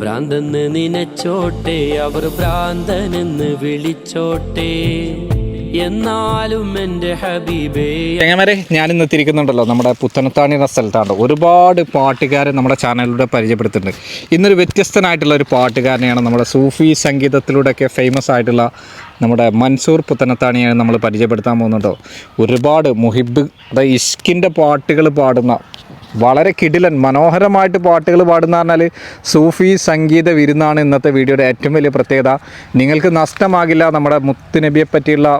ഭ്രാന്തെന്ന് നിനച്ചോട്ടെ അവർ ഭ്രാന്തനെന്ന് വിളിച്ചോട്ടെ. എന്നാലും എന്റെ ഹബീബേ ചെങ്ങന്മാരെ ഞാനിന്ന് എത്തിയിരിക്കുന്നുണ്ടല്ലോ നമ്മുടെ പുത്തനത്താണി എന്ന സ്ഥലത്താണ്. ഒരുപാട് പാട്ടുകാരെ നമ്മുടെ ചാനലിലൂടെ പരിചയപ്പെടുത്തുന്നുണ്ട്. ഇന്നൊരു വ്യത്യസ്തനായിട്ടുള്ള ഒരു പാട്ടുകാരനെയാണ് നമ്മുടെ സൂഫി സംഗീതത്തിലൂടെയൊക്കെ ഫേമസ് ആയിട്ടുള്ള നമ്മുടെ മൻസൂർ പുത്തനത്താണിയാണ് നമ്മൾ പരിചയപ്പെടുത്താൻ പോകുന്നുണ്ടോ. ഒരുപാട് മുഹിബ് അതായത് ഇഷ്കിന്റെ പാട്ടുകൾ പാടുന്ന വളരെ കിടിലൻ മനോഹരമായിട്ട് പാട്ടുകൾ പാടുന്ന പറഞ്ഞാൽ സൂഫി സംഗീത വിരുന്നാണ് ഇന്നത്തെ വീഡിയോയുടെ ഏറ്റവും വലിയ പ്രത്യേകത. നിങ്ങൾക്ക് നഷ്ടമാകില്ല നമ്മുടെ മുത്തുനബിയെ പറ്റിയുള്ള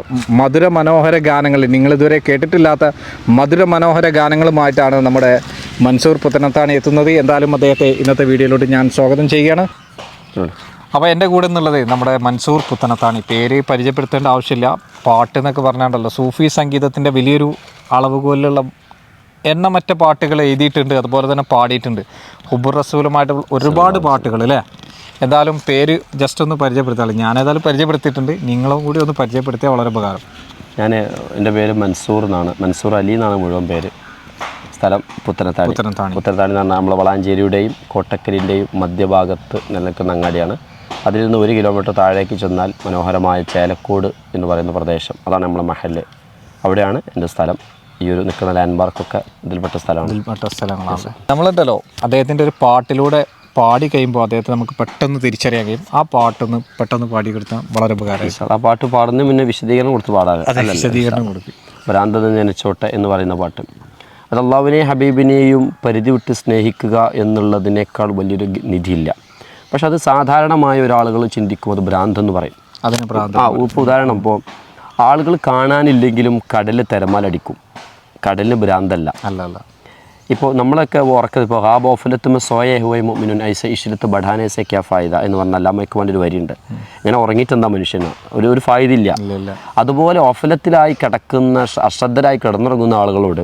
മധുര മനോഹര ഗാനങ്ങൾ. നിങ്ങളിതുവരെ കേട്ടിട്ടില്ലാത്ത മധുര മനോഹര ഗാനങ്ങളുമായിട്ടാണ് നമ്മുടെ മൻസൂർ പുത്തനത്താണ് എത്തുന്നത്. എന്തായാലും അദ്ദേഹത്തെ ഇന്നത്തെ വീഡിയോയിലോട്ട് ഞാൻ സ്വാഗതം ചെയ്യുകയാണ്. അപ്പോൾ എന്റെ കൂടെ എന്നുള്ളത് നമ്മുടെ മൻസൂർ പുത്തനത്താണി. പേര് പരിചയപ്പെടുത്തേണ്ട ആവശ്യമില്ല. പാട്ട് എന്നൊക്കെ പറഞ്ഞാണ്ടല്ലോ സൂഫി സംഗീതത്തിന്റെ വലിയൊരു അളവുകോലുള്ള എണ്ണമറ്റ പാട്ടുകൾ എഴുതിയിട്ടുണ്ട് അതുപോലെ തന്നെ പാടിയിട്ടുണ്ട്. ഹുബുർ റസൂലുമായിട്ട് ഒരുപാട് പാട്ടുകൾ അല്ലേ? എന്തായാലും പേര് ജസ്റ്റ് ഒന്ന് പരിചയപ്പെടുത്താം ഞാൻ ഏതായാലും പരിചയപ്പെടുത്തിയിട്ടുണ്ട് നിങ്ങളും കൂടി ഒന്ന് പരിചയപ്പെടുത്തിയാൽ വളരെ ഉപകാരം. ഞാൻ എന്റെ പേര് മൻസൂർ എന്നാണ്. മൻസൂർ അലി എന്നാണ് മുഴുവൻ പേര്. സ്ഥലം പുത്തനത്താണി. പുത്തനത്താണി. പുത്തനത്താണി എന്ന് പറഞ്ഞാൽ നമ്മളെ വളാഞ്ചേരിയുടെയും കോട്ടക്കലിന്റെയും മധ്യഭാഗത്ത് നിലനിൽക്കുന്ന അങ്ങാടിയാണ്. അതിൽ നിന്ന് ഒരു കിലോമീറ്റർ താഴേക്ക് ചെന്നാൽ മനോഹരമായ ചേലക്കോട് എന്ന് പറയുന്ന പ്രദേശം. അതാണ് നമ്മുടെ മഹൽ അവിടെയാണ് എന്റെ സ്ഥലം. ഈ ഒരു നിൽക്കുന്ന ലാൻഡ് മാർക്കൊക്കെ ഇതിൽപ്പെട്ട സ്ഥലമാണ്. ഇതിൽപ്പെട്ട സ്ഥലങ്ങളാണ്. നമ്മളുണ്ടല്ലോ അദ്ദേഹത്തിന്റെ ഒരു പാട്ടിലൂടെ പാടി കഴിയുമ്പോൾ അദ്ദേഹത്തെ നമുക്ക് പെട്ടെന്ന് തിരിച്ചറിയാൻ കഴിയും. ആ പാട്ടൊന്ന് പെട്ടെന്ന് പാടി കൊടുത്താൽ വളരെ ഉപകാരമായി. ആ പാട്ട് പാടുന്നതിന് മുന്നേ വിശദീകരണം കൊടുത്ത് പാടാറ് വിശദീകരണം കൊടുക്കും. ഭ്രാന്തത നനച്ചോട്ടെ എന്ന് പറയുന്ന പാട്ട്. അത് അള്ളാവിനെ ഹബീബിനെയും പരിധി വിട്ട് സ്നേഹിക്കുക എന്നുള്ളതിനേക്കാൾ വലിയൊരു നിധിയില്ല. പക്ഷെ അത് സാധാരണമായ ഒരാളുകൾ ചിന്തിക്കും അത് ഭ്രാന്തെന്ന് പറയും. അതിന് ആ ഇപ്പോൾ ഉദാഹരണം ഇപ്പോൾ ആളുകൾ കാണാനില്ലെങ്കിലും കടൽ തിരമാലടിക്കും. കടലിന് ഭ്രാന്തല്ല. അല്ല അല്ല ഇപ്പോൾ നമ്മളൊക്കെ ഓർക്കത് ഇപ്പോൾ ആ ബോഫലത്തും സോയ ഹുവൈ മുമിനുൻ ഐസ ഇഷിലത്ത് ബഡാനേസെ ക്യാ ഫായിദ എന്ന് പറഞ്ഞ അല്ലാമയ്ക്ക് വേണ്ടി ഒരു വരിയുണ്ട്. ഇങ്ങനെ ഉറങ്ങിയിട്ടെന്താ മനുഷ്യന്? ഒരു ഒരു ഫായിദ ഇല്ല ഇല്ല ഇല്ല അതുപോലെ ഓഫലത്തിലായി കിടക്കുന്ന അശ്രദ്ധരായി കിടന്നുറങ്ങുന്ന ആളുകളോട്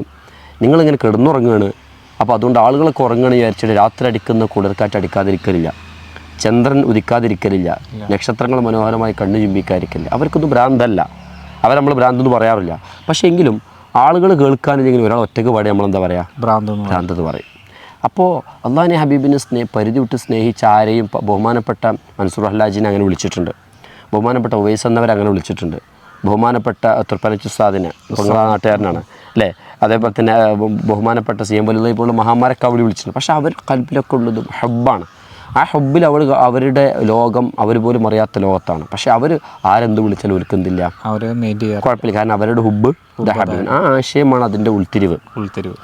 നിങ്ങളിങ്ങനെ കിടന്നുറങ്ങുകയാണ്. അപ്പോൾ അതുകൊണ്ട് ആളുകളൊക്കെ ഉറങ്ങുകയാണ് വിചാരിച്ചിട്ട് രാത്രി അടിക്കുന്ന കുളിർക്കാറ്റ് അടിക്കാതിരിക്കലില്ല. ചന്ദ്രൻ ഉദിക്കാതിരിക്കലില്ല. നക്ഷത്രങ്ങൾ മനോഹരമായി കണ്ണു ചുംബിക്കാതിരിക്കലില്ല അവർക്കൊന്നും ഭ്രാന്തല്ല. അവർ നമ്മൾ ഭ്രാന്തെന്ന് പറയാറില്ല. പക്ഷേ എങ്കിലും ആളുകൾ കേൾക്കാനില്ലെങ്കിൽ ഒരാൾ ഒറ്റയ്ക്ക് പാടി നമ്മളെന്താ പറയുക ഭ്രാന്തെന്ന് ഭ്രാന്തത് പറയും. അപ്പോൾ അള്ളാഹിനെ ഹബീബിനെ സ്നേ പരിധി വിട്ട് സ്നേഹിച്ച ആരെയും ബഹുമാനപ്പെട്ട മൻസൂർ അഹ്ലാജിനെ അങ്ങനെ വിളിച്ചിട്ടുണ്ട്. ബഹുമാനപ്പെട്ട ഉവൈസ് എന്നവരെ അങ്ങനെ വിളിച്ചിട്ടുണ്ട്. ബഹുമാനപ്പെട്ട തൃപ്പനച്ചുസ്താദിനെ ബംഗ്ലാ നാട്ടുകാരനാണ്. അല്ലേ? അതേപോലെ തന്നെ ബഹുമാനപ്പെട്ട സി എം വലിയ പോലുള്ള മഹാമാരെ അവിടെ വിളിച്ചിട്ടുണ്ട്. പക്ഷേ അവർ കൽപ്പിലൊക്കെ ഉള്ളത് ഹബ്ബാണ്. ആ ഹബ്ബിൽ അവർ അവരുടെ ലോകം അവർ പോലും അറിയാത്ത ലോകത്താണ്. പക്ഷെ അവർ ആരെന്ത് വിളിച്ചാലും ഒരുക്കുന്നില്ല. കുഴപ്പമില്ല. കാരണം അവരുടെ ഹുബ് ആ ആശയമാണ് അതിന്റെ ഉൾത്തിരിവ്. ഉൾത്തിരിവ്.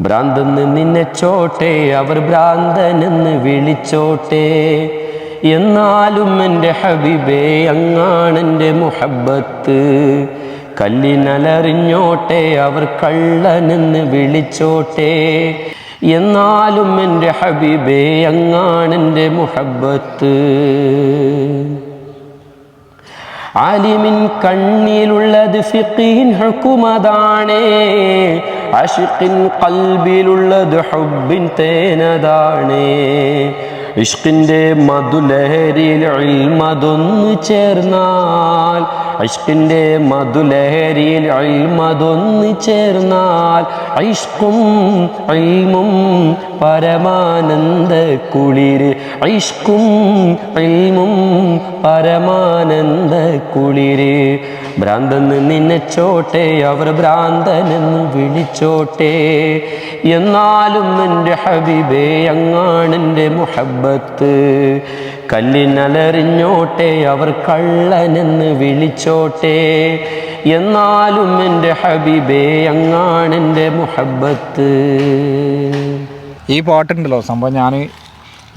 ഭ്രാന്തെന്ന് നിന്നച്ചോട്ടെ അവർ ഭ്രാന്തനെന്ന് വിളിച്ചോട്ടെ. എന്നാലും എന്റെ ഹബീബേ അങ്ങാണെന്റെ മുഹബത്ത് കല്ലിനലറിഞ്ഞോട്ടെ അവർ കള്ളനെന്ന് വിളിച്ചോട്ടെ. എന്നാലും എന്റെ ഹബീബേ അങ്ങാണ് എന്റെ മുഹബത്ത് ആലിമിൻ കണ്ണിലുള്ളത് ഫിഖീൻ ഹുക്കുമതാണേ അഷിഖിൻ കൽബിലുള്ളത് ഹുബിൻ തേനതാണേ. ഇഷ്കിന്റെ മധുലഹരിയിൽ ഇൽമതൊന്നു ചേർന്നാൽ. ഇഷ്കിന്റെ മധുലഹരിയിൽ ഇൽമതൊന്നു ചേർന്നാൽ. ഐഷ്കും അൽമും പരമാനന്ദ കുളിര്. ഐഷ്കും അൽമും പരമാനന്ദ കുളിര്. ഭ്രാന്തെന്ന് നിന്നച്ചോട്ടെ അവർ ഭ്രാന്തനെന്ന് വിളിച്ചോട്ടെ. എന്നാലും എന്റെ ഹബീബേ അങ്ങാണെന്റെ മുഹബത്ത് കല്ലിനലറിഞ്ഞോട്ടെ അവർ കള്ളനെന്ന് വിളിച്ചോട്ടെ. എന്നാലും എന്റെ ഹബീബേ അങ്ങാണെന്റെ മുഹബത്ത്. ഈ പാട്ടുണ്ടല്ലോ സംഭവം ഞാൻ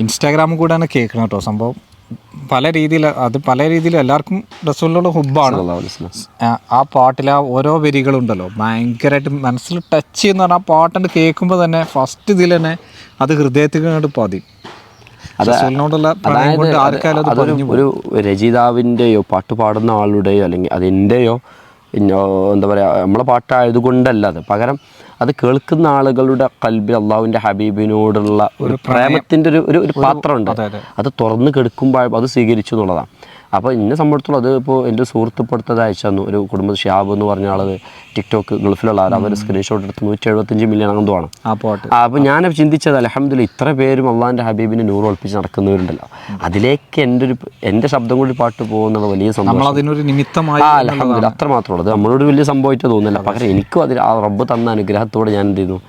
ഇൻസ്റ്റാഗ്രാമിൽ കൂടെയാണ് കേൾക്കുന്നത് കേട്ടോ. സംഭവം പല രീതിയിൽ അത് പല രീതിയിൽ എല്ലാവർക്കും റസൂലിലുള്ള ഹുബാണ് ആ, പാട്ടിലെ ആ ഓരോ വരികളുണ്ടല്ലോ. ഭയങ്കരമായിട്ട് മനസ്സിൽ ടച്ച് ചെയ്യുന്ന പറഞ്ഞാൽ ആ പാട്ടുണ്ട് കേൾക്കുമ്പോൾ തന്നെ ഫസ്റ്റ് ഇതിൽ തന്നെ അത് ഹൃദയത്തിൽ കണ്ടിട്ട് പതി അതൊരു ഒരു രചയിതാവിന്റെയോ പാട്ട് പാടുന്ന ആളുടെയോ അല്ലെങ്കിൽ അതിന്റെയോ എന്താ പറയുക നമ്മളെ പാട്ടായതുകൊണ്ടല്ല അത്. പകരം അത് കേൾക്കുന്ന ആളുകളുടെ കൽബിൽ അള്ളാഹുവിന്റെ ഹബീബിനോടുള്ള ഒരു പ്രേമത്തിന്റെ ഒരു ഒരു പാത്രമുണ്ട്. അത് തുറന്ന് കെടുക്കുമ്പോൾ അത് സ്വീകരിച്ചു എന്നുള്ളതാണ്. അപ്പോൾ എന്നെ സംബന്ധിച്ചിടത്തോളം അത് ഇപ്പോൾ എന്റെ സുഹൃത്ത് ഇപ്പോൾ അയച്ചു തന്നു. ഒരു കുടുംബ ഷ്യാബ് എന്ന് പറഞ്ഞ ആൾ ടിക്ടോക്ക് ഗൾഫിലുള്ള ആൾ അവർ സ്ക്രീൻഷോട്ട് എടുത്ത് നൂറ്റി എഴുപത്തഞ്ച് മില്യൺ പാട്ട്. അപ്പോൾ ഞാൻ ചിന്തിച്ചത് അലഹമ്മദില്ല ഇത്ര പേരും അള്ളാന്റെ ഹബീബിനെ നൂറ് ഒളിപ്പിച്ച് നടക്കുന്നവരുണ്ടല്ലോ. അതിലേക്ക് എന്റെ ഒരു എന്റെ ശബ്ദം കൂടി പാട്ട് പോകുന്നത് വലിയ ആ അലഹമ്മദില്ല അത്ര മാത്രമുള്ളത് നമ്മളോട് വലിയ സംഭവമായിട്ട് തോന്നുന്നില്ല. പകരം എനിക്കും അതിൽ ആ റബ്ബ് തന്ന അനുഗ്രഹത്തോടെ ഞാൻ എന്ത് ചെയ്യുന്നു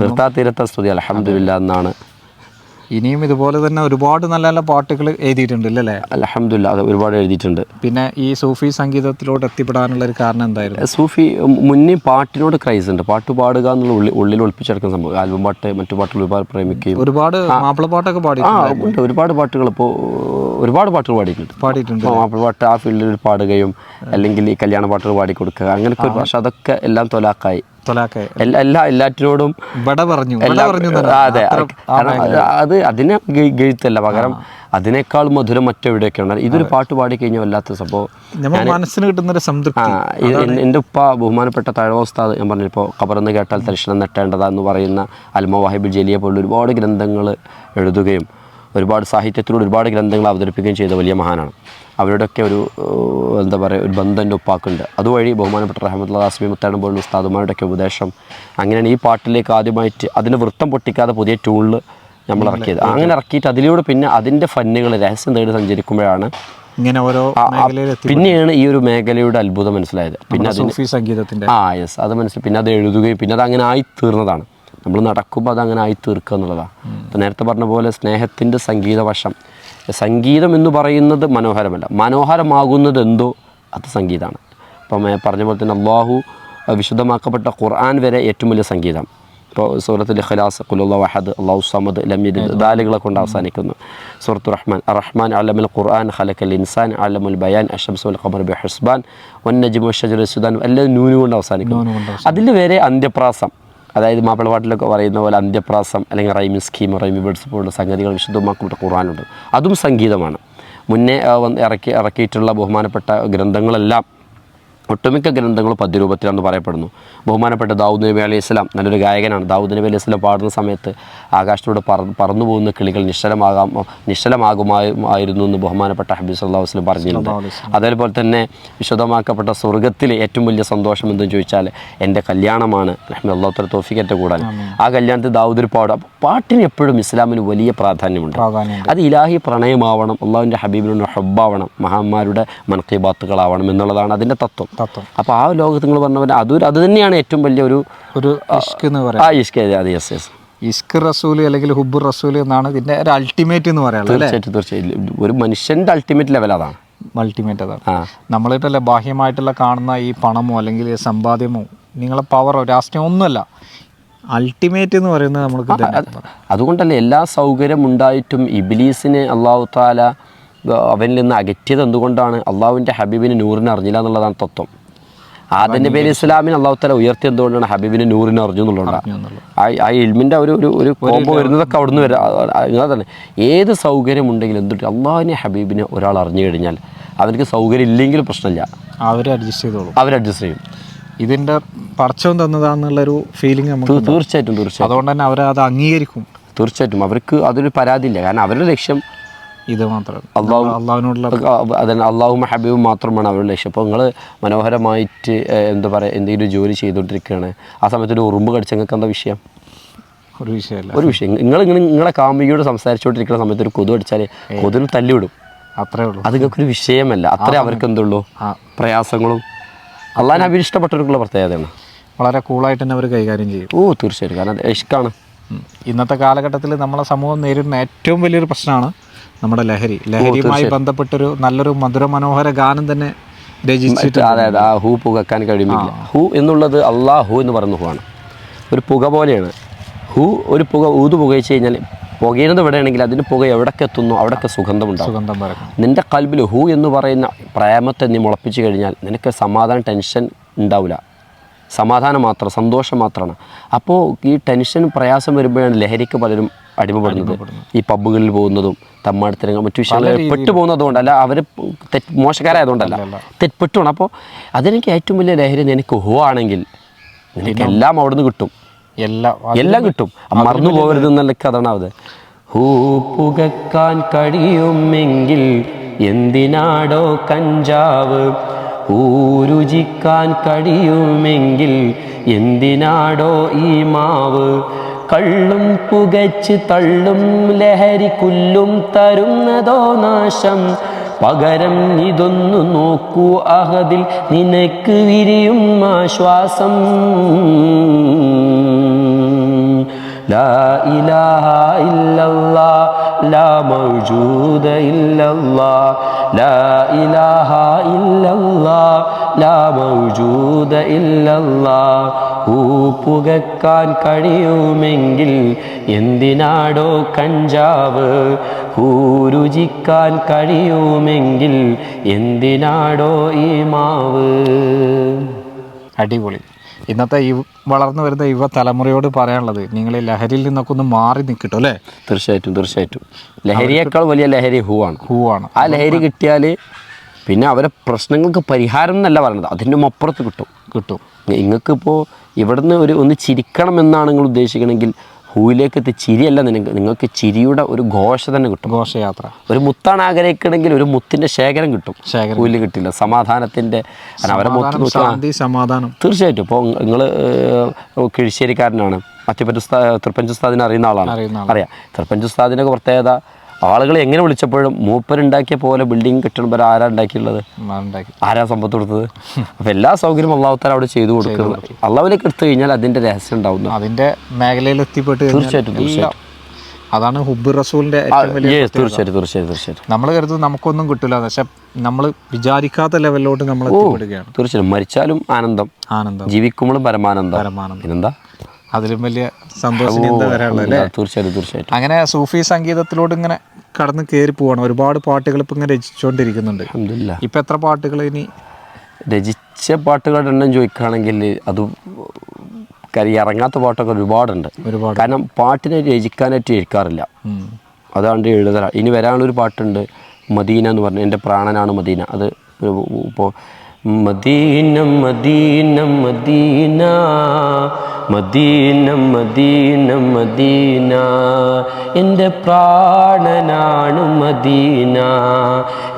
തീർത്താ തീരത്ത സ്തുതി. അലഹമ്മദില്ല എന്നാണ് ഇനിയും ഇതുപോലെ തന്നെ ഒരുപാട് നല്ല നല്ല പാട്ടുകൾ എഴുതിയിട്ടുണ്ട് അല്ലേ അലഹമില്ല അത് ഒരുപാട് എഴുതിയിട്ടുണ്ട്. പിന്നെ ഈ സൂഫി സംഗീതത്തിലോട്ട് എത്തിപ്പെടാനുള്ള ഒരു കാരണം എന്തായിരുന്നു? സൂഫി മുന്നേ പാട്ടിനോട് ക്രൈസ് ഉണ്ട്. പാട്ട് പാടുക എന്നുള്ള ഉള്ളിൽ ഉള്ളിൽ ഒളിപ്പിച്ചെടുക്കുന്ന സംഭവം. ആൽബം പാട്ട് മറ്റു പാട്ടുകൾ ഒരുപാട് പ്രേമിക്കുകയും. ഒരുപാട് മാപ്പിള പാട്ടൊക്കെ പാടി ആ ഉണ്ട്. ഒരുപാട് പാട്ടുകൾ ഇപ്പോൾ ഒരുപാട് പാട്ടുകൾ പാടിയിട്ടുണ്ട്. പാടിയിട്ടുണ്ട് മാപ്പിള പാട്ട് ആ ഫീൽഡിൽ പാടുകയും അല്ലെങ്കിൽ ഈ കല്യാണ പാട്ടുകൾ പാടിക്കൊടുക്കുക അങ്ങനെയൊക്കെ പക്ഷെ അതൊക്കെ എല്ലാം തൊലാക്കായി. തൊലാക്കെ എല്ലാ എല്ലാ എല്ലാറ്റിനോടും പറഞ്ഞു പറഞ്ഞു അതെ അത് അത് അതിനെ ഗഴുത്തല്ല പകരം അതിനേക്കാൾ മധുരം മറ്റെവിടെയൊക്കെ ഉണ്ട് ഇതൊരു പാട്ട് പാടി കഴിഞ്ഞാൽ വല്ലാത്ത സംഭവം. മനസ്സിന് സംതൃപ്തി. എന്റെ ഉപ്പ ബഹുമാനപ്പെട്ട തഴവോസ്താദ് ഞാൻ പറഞ്ഞപ്പോൾ കബറന്ന് കേട്ടാൽ തരിശനം നെട്ടേണ്ടതാ എന്ന് പറയുന്ന അൽമ വാഹിബുൽ ജലിയെ പോലുള്ള ഒരുപാട് ഗ്രന്ഥങ്ങൾ എഴുതുകയും ഒരുപാട് സാഹിത്യത്തിലൂടെ ഒരുപാട് ഗ്രന്ഥങ്ങൾ അവതരിപ്പിക്കുകയും ചെയ്ത വലിയ മഹാനാണ്. അവരുടെയൊക്കെ ഒരു എന്താ പറയുക ഒരു ബന്ധം എന്റെ ഉപ്പാക്കുണ്ട്. അതുവഴി ബഹുമാനപ്പെട്ട റഹമത്തുള്ള ഹാസ്മി മുത്താണ് പോലുള്ള ഉസ്താദുമാരുടെയൊക്കെ ഉപദേശം അങ്ങനെയാണ് ഈ പാട്ടിലേക്ക് ആദ്യമായിട്ട് അതിന് വൃത്തം പൊട്ടിക്കാതെ പുതിയ ട്യൂണിൽ നമ്മൾ ഇറക്കിയത്. അങ്ങനെ ഇറക്കിയിട്ട് അതിലൂടെ പിന്നെ അതിന്റെ ഫന്നുകൾ രഹസ്യം തേടി സഞ്ചരിക്കുമ്പോഴാണ് ഇങ്ങനെ ഓരോ പിന്നെയാണ് ഈ ഒരു മേഖലയുടെ അത്ഭുതം മനസ്സിലായത്. പിന്നെ സംഗീതത്തിന്റെ ആ യെസ് അത് മനസ്സിലായി. പിന്നെ അത് എഴുതുകയും പിന്നെ അത് അങ്ങനെ ആയി തീർന്നതാണ് നമ്മൾ നടക്കുമ്പോൾ അതങ്ങനെ ആയി തീർക്കുക എന്നുള്ളതാണ് ഇപ്പം നേരത്തെ പറഞ്ഞ പോലെ സ്നേഹത്തിന്റെ സംഗീതവശം. സംഗീതം എന്ന് പറയുന്നത് മനോഹരമല്ല. മനോഹരമാകുന്നത് എന്തോ അത് സംഗീതമാണ് അപ്പം പറഞ്ഞ പോലെ തന്നെ അള്ളാഹു വിശുദ്ധമാക്കപ്പെട്ട ഖുർആൻ വരെ ഏറ്റവും വലിയ സംഗീതം. ഇപ്പോൾ സൂറത്തുൽ ഇഖ്ലാസ് കുലുള്ള വഹദ് അള്ളാഹു സമദ് ലമീദ് ദാലുകളെ കൊണ്ട് അവസാനിക്കുന്നു. സൂറത്ത് റഹ്മാൻ റഹ്മാൻ അലമുൽ ഖുർആൻ ഹലക്കൽ ഇൻസാൻ അലമുൽ ബയാൻ അഷംസുൽ ഖമർ ബി ഹുസ്ബാൻ വന്നജിമു ഷജർ സുദാൻ എല്ലാം നൂനു കൊണ്ട് അവസാനിക്കുന്നു. അതിൽ വരെ അന്ത്യപ്രാസം. അതായത് മാപ്പിളപ്പാട്ടിലൊക്കെ പറയുന്ന പോലെ അന്ത്യപ്രാസം അല്ലെങ്കിൽ റൈമിൻ സ്കീം റൈമി ബേഡ്സ് പോലുള്ള സംഗതികൾ വിശുദ്ധമാക്കിയിട്ട് ഖുർആാനുണ്ട് അതും സംഗീതമാണ്. മുന്നേ ഇറക്കി ഇറക്കിയിട്ടുള്ള ബഹുമാനപ്പെട്ട ഗ്രന്ഥങ്ങളെല്ലാം ഒട്ടുമിക്ക ഗ്രന്ഥങ്ങളും പദ്യരൂപത്തിലാണെന്ന് പറയപ്പെടുന്നു. ബഹുമാനപ്പെട്ട ദാവൂദ് നബി അലൈഹി ഇസ്ലാം നല്ലൊരു ഗായകനാണ്. ദാവൂദ് നബി അലൈഹി ഇസ്ലാം പാടുന്ന സമയത്ത് ആകാശത്തോട് പറ പറന്നു പോകുന്ന കിളികൾ നിശ്ചലമാകാം നിശ്ചലമാകുമായിരുന്നു എന്ന് ബഹുമാനപ്പെട്ട ഹബീബ് സല്ലാഹു വസ്ലം പറഞ്ഞിട്ടുണ്ട്. അതേപോലെ തന്നെ വിശദമാക്കപ്പെട്ട സ്വർഗത്തിലെ ഏറ്റവും വലിയ സന്തോഷം എന്തെന്ന് ചോദിച്ചാൽ എന്റെ കല്യാണമാണ്. റഹ്മി അള്ളാഹു തല തോഫിക്കറ്റ കൂടാൻ. ആ കല്യാണത്തിൽ ദാവൂദ് ഒരു പാടും. പാട്ടിന് എപ്പോഴും ഇസ്ലാമിന് വലിയ പ്രാധാന്യമുണ്ട്. അത് ഇലാഹി പ്രണയമാവണം അള്ളാഹുവിന്റെ ഹബീബിനുള്ള ഹബ്ബാവണം മഹാന്മാരുടെ മൻഖിബാത്തുകളാവണം എന്നുള്ളതാണ് അതിന്റെ തത്വം. തത്വം. അപ്പോൾ ആ ലോകത്ത് നിങ്ങൾ പറഞ്ഞ പോലെ അതൊരു അത് തന്നെയാണ് ഏറ്റവും വലിയ ഒരു ഒരു ഇഷ്ക് എന്ന് പറയുന്നത് ആ ഇഷ്ക് അതെ യെസ് യെസ് ഇഷ്ക് റസൂൽ അല്ലെങ്കിൽ ഹുബ്ബു റസൂൽ എന്നാണ് ഇതിന്റെ ഒരു അൾട്ടിമേറ്റ് എന്ന് പറയാനുള്ളത് തീർച്ചയായിട്ടും തീർച്ചയായിട്ടും. ഒരു മനുഷ്യന്റെ അൾട്ടിമേറ്റ് ലെവൽ അതാണ്. അൾട്ടിമേറ്റ് അതാണ്. നമ്മളിട്ടല്ല ബാഹ്യമായിട്ടുള്ള കാണുന്ന ഈ പണമോ അല്ലെങ്കിൽ സമ്പാദ്യമോ നിങ്ങളെ പവറോ രാഷ്ട്രീയം ഒന്നുമല്ല. അൾട്ടിമേറ്റ് എന്ന് പറയുന്നത് നമ്മൾക്ക്. അതുകൊണ്ടല്ലേ എല്ലാ സൗകര്യം ഉണ്ടായിട്ടും ഇബിലീസിന് അള്ളാഹു താല അവനിൽ നിന്ന് അകറ്റിയത് എന്തുകൊണ്ടാണ്? അള്ളാഹുവിന്റെ ഹബീബിന് നൂറിന് അറിഞ്ഞില്ല എന്നുള്ളതാണ് തത്വം. ആദം നബി അലി ഇസ്ലാമിന് അള്ളാഹു തല ഉയർത്തി എന്തുകൊണ്ടാണ് ഹബീബിന് നൂറിന് അറിഞ്ഞു എന്നുള്ളതാണ്. ആ ഇൽമിന്റെ ഒരു ഒരു ഒരു കോമ്പോ വരുന്നതൊക്കെ അവിടുന്ന് വരാം തന്നെ. ഏത് സൗകര്യം ഉണ്ടെങ്കിലും എന്തുണ്ട്? അള്ളാഹുവിനെ ഹബീബിനെ ഒരാൾ അറിഞ്ഞു കഴിഞ്ഞാൽ അവർക്ക് സൗകര്യം ഇല്ലെങ്കിലും പ്രശ്നമില്ല. അവർ അഡ്ജസ്റ്റ് ചെയ്തോളൂ. അവർ അഡ്ജസ്റ്റ് ചെയ്യും. ഇതിന്റെ പടച്ചവും തന്നതാന്നുള്ളൊരു ഫീലിംഗ് നമുക്ക് തീർച്ചയായിട്ടും തീർച്ചയായിട്ടും. അതുകൊണ്ട് തന്നെ അവർ അത് അംഗീകരിക്കും. തീർച്ചയായിട്ടും. അവർക്ക് അതൊരു പരാതിയില്ല. കാരണം അവരുടെ ലക്ഷ്യം ഇത് മാത്രം. അള്ളാഹു അള്ളാഹുവിനോടുള്ള അതന്നെ അള്ളാഹും ഹബീബും മാത്രമാണ് അവരുടെ ലക്ഷ്യം. അപ്പോൾ നിങ്ങൾ മനോഹരമായിട്ട് എന്താ പറയുക എന്തെങ്കിലും ജോലി ചെയ്തുകൊണ്ടിരിക്കുകയാണ്. ആ സമയത്ത് ഒരു ഉറുമ്പ് കടിച്ച നിങ്ങൾക്ക് എന്താ വിഷയം? ഒരു വിഷയമല്ല. ഒരു വിഷയം. നിങ്ങൾ ഇങ്ങനെ നിങ്ങളെ കാമുകിയോട് സംസാരിച്ചുകൊണ്ടിരിക്കുന്ന സമയത്ത് ഒരു കൊതു അടിച്ചാൽ കൊതുവിന് തല്ലിവിടും. അത്രേ ഉള്ളൂ. അത് നിങ്ങൾക്കൊരു വിഷയമല്ല. അത്രേ അവർക്ക് എന്തുള്ളൂ. പ്രയാസങ്ങളും. അള്ളാഹിനെ അവർ ഇഷ്ടപ്പെട്ടവർക്കുള്ള പ്രത്യേകതയാണ്. വളരെ കൂളായിട്ട് തന്നെ അവർ കൈകാര്യം ചെയ്യും. ഓ തീർച്ചയായിട്ടും. കാരണം ഇഷ്ടമാണ് ഇഷ്കാണ് ഇന്നത്തെ കാലഘട്ടത്തിൽ നമ്മളെ സമൂഹം നേരിടുന്ന ഏറ്റവും വലിയൊരു പ്രശ്നമാണ് നമ്മുടെ ലഹരി ലഹരിയുമായി ബന്ധപ്പെട്ടൊരു നല്ലൊരു മധുര മനോഹര ഗാനം തന്നെ രചിച്ചിട്ട് അതായത് ആ ഹൂ പുകക്കാൻ കഴിയുമില്ല ഹൂ എന്നുള്ളത് അള്ളാഹ് ഹൂ എന്ന് പറയുന്ന ഹൂ ആണ് ഒരു പുക പോലെയാണ്. ഹൂ ഒരു പുക ഊത് പുകയിച്ച് കഴിഞ്ഞാൽ പുകയുന്നത് എവിടെയാണെങ്കിൽ അതിന് പുക എവിടൊക്കെ എത്തുന്നു അവിടൊക്കെ സുഗന്ധമുണ്ടാകും. സുഗന്ധം നിന്റെ കൽബിൽ ഹൂ എന്ന് പറയുന്ന പ്രേമത്തെ നീ മുളപ്പിച്ചു കഴിഞ്ഞാൽ നിനക്ക് സമാധാനം ടെൻഷൻ ഉണ്ടാവില്ല. സമാധാനം മാത്രം സന്തോഷം മാത്രമാണ്. അപ്പോൾ ഈ ടെൻഷൻ പ്രയാസം വരുമ്പോഴാണ് ലഹരിക്ക് പലരും അടിമപ്പെടുന്നത്. ഈ പബ്ബുകളിൽ പോകുന്നതും തമ്മാടത്തിരങ്ങൾ മറ്റു വിഷയങ്ങളിൽ പെട്ടു പോകുന്നതുകൊണ്ടല്ല അവർ തെറ്റ് മോശക്കാരായതുകൊണ്ടല്ല. തെറ്റ്പെട്ടുമാണ് അപ്പോൾ അതെനിക്ക് ഏറ്റവും വലിയ ലഹരി നിനക്ക് ഹോ ആണെങ്കിൽ നിനക്ക് എല്ലാം. അവിടുന്ന് കിട്ടും. എല്ലാം. എല്ലാം കിട്ടും. മറന്നു പോകരുത് എന്നല്ല അതാണ് അത് ഹൂ പുകക്കാൻ കഴിയുമെങ്കിൽ എന്തിനാടോ കഞ്ചാവ്? ഊരുചിക്കാൻ കഴിയുമെങ്കിൽ എന്തിനാടോ ഈ മാവ്? കള്ളും പുകച്ച് തള്ളും ലഹരി കുല്ലും തരുന്നതോ നാശം. പകരം ഇതൊന്നു നോക്കൂ അഹതിൽ നിനക്ക് വിരിയും ആശ്വാസം. ലാ ഇലാഹ ഇല്ലല്ലാ ലാ മൗജൂദ ഇല്ലല്ലാ ലാ ഇലാഹ ഇല്ലല്ലാ. ലാമൗജൂത മൗജൂദ ഇല്ലല്ലാ പുകക്കാൻ കഴിയുമെങ്കിൽ എന്തിനാടോ കഞ്ചാവ്? പൂരുചിക്കാൻ കഴിയുമെങ്കിൽ എന്തിനാടോ ഈ മാവ്? അടിപൊളി. ഇന്നത്തെ ഈ വളർന്നു വരുന്ന യുവ തലമുറയോട് പറയാനുള്ളത് നിങ്ങൾ ഈ ലഹരിയിൽ നിന്നൊക്കെ ഒന്ന് മാറി നിൽക്കട്ടോ അല്ലേ? തീർച്ചയായിട്ടും തീർച്ചയായിട്ടും. ലഹരിയേക്കാൾ വലിയ ലഹരി ഹൂ ആണ് ഹൂ ആണ് ആ ലഹരി കിട്ടിയാൽ പിന്നെ അവരെ പ്രശ്നങ്ങൾക്ക് പരിഹാരം എന്നല്ല പറയുന്നത്. അതിന്റെ അപ്പുറത്ത് കിട്ടും കിട്ടും. നിങ്ങൾക്കിപ്പോൾ ഇവിടുന്ന് ഒരു ഒന്ന് ചിരിക്കണം എന്നാണ് നിങ്ങൾ ഉദ്ദേശിക്കണമെങ്കിൽ ഹൂയിലേക്ക് എത്തി ചിരിയല്ല നിങ്ങൾക്ക് നിങ്ങൾക്ക് ചിരിയുടെ ഒരു ഘോഷ തന്നെ കിട്ടും. ഘോഷയാത്ര. ഒരു മുത്താണ് ആഗ്രഹിക്കണമെങ്കിൽ ഒരു മുത്തിന്റെ ശേഖരം കിട്ടും. ശേഖരം ഹൂയിൽ കിട്ടില്ല. സമാധാനത്തിന്റെ അവരെ മുത്ത് സമാധാനം, നോക്കിയാൽ ശാന്തി സമാധാനം. തീർച്ചയായിട്ടും. ഇപ്പോൾ നിങ്ങൾ കിഴിശ്ശേരിക്കാരനാണ്. മറ്റു തൃപ്പഞ്ച് ഉസ്താദിനെ അറിയുന്ന ആളാണ്. അറിയാം. തൃപ്പഞ്ച് ഉസ്താദിന്റെ പ്രത്യേകത ആളുകൾ എങ്ങനെ വിളിച്ചപ്പോഴും മൂപ്പരുണ്ടാക്കിയ പോലെ ബിൽഡിംഗ് കെട്ടണം ആരാ ഉണ്ടാക്കിയുള്ളത് ആരാ സമ്പത്ത് കൊടുത്തത്? അപ്പോൾ എല്ലാ സൗകര്യം അള്ളാഹുത്താല അവിടെ ചെയ്തു കൊടുക്കുന്നത് അള്ളാഹുലേക്ക് എടുത്തു കഴിഞ്ഞാൽ അതിന്റെ രഹസ്യം ഉണ്ടാവുന്നു. അതിന്റെ മേഖലയിൽ എത്തിപ്പെട്ട് തീർച്ചയായിട്ടും, തീർച്ചയായിട്ടും. അതാണ് ഹുബ് റസൂലിന്റെ തീർച്ചയായിട്ടും തീർച്ചയായിട്ടും തീർച്ചയായിട്ടും. നമ്മൾ കരുതുന്നത് നമുക്കൊന്നും കിട്ടില്ല. പക്ഷെ നമ്മൾ വിചാരിക്കാത്ത ലെവലിലോട്ട് നമ്മൾ എത്തിപ്പെടുകയാണ്. തീർച്ചയായും മരിച്ചാലും ആനന്ദം. ആനന്ദം. ജീവിക്കുമ്പോഴും പരമാനന്ദം. പരമാനന്ദം. പിന്നെന്താ? അതിലും വലിയ സന്തോഷം എന്താ തീർച്ചയായിട്ടും തീർച്ചയായിട്ടും. അങ്ങനെ സൂഫി സംഗീതത്തിലോട്ട് ഇങ്ങനെ കടന്ന് കയറി പോവാണ്. ഒരുപാട് പാട്ടുകൾ ഇപ്പം ഇങ്ങനെ രചിച്ചുകൊണ്ടിരിക്കുന്നുണ്ട് ഇപ്പം എത്ര പാട്ടുകൾ ഇനി? രചിച്ച പാട്ടുകളുടെ എണ്ണം ചോദിക്കുകയാണെങ്കിൽ അത് കരി ഇറങ്ങാത്ത പാട്ടൊക്കെ ഒരുപാടുണ്ട്. ഒരുപാട്. കാരണം പാട്ടിനെ രചിക്കാനായിട്ട് എഴുക്കാറില്ല അതാണ് അതാണ്ട് എഴുതല ഇനി വരാനുള്ളൊരു പാട്ടുണ്ട് മദീന എന്ന് പറഞ്ഞു. എന്റെ പ്രാണനാണ് മദീന. അത് ഇപ്പോൾ Medina Medina Medina. Medina Medina Medina. എന്റെ പ്രാണനാണ് മദീന.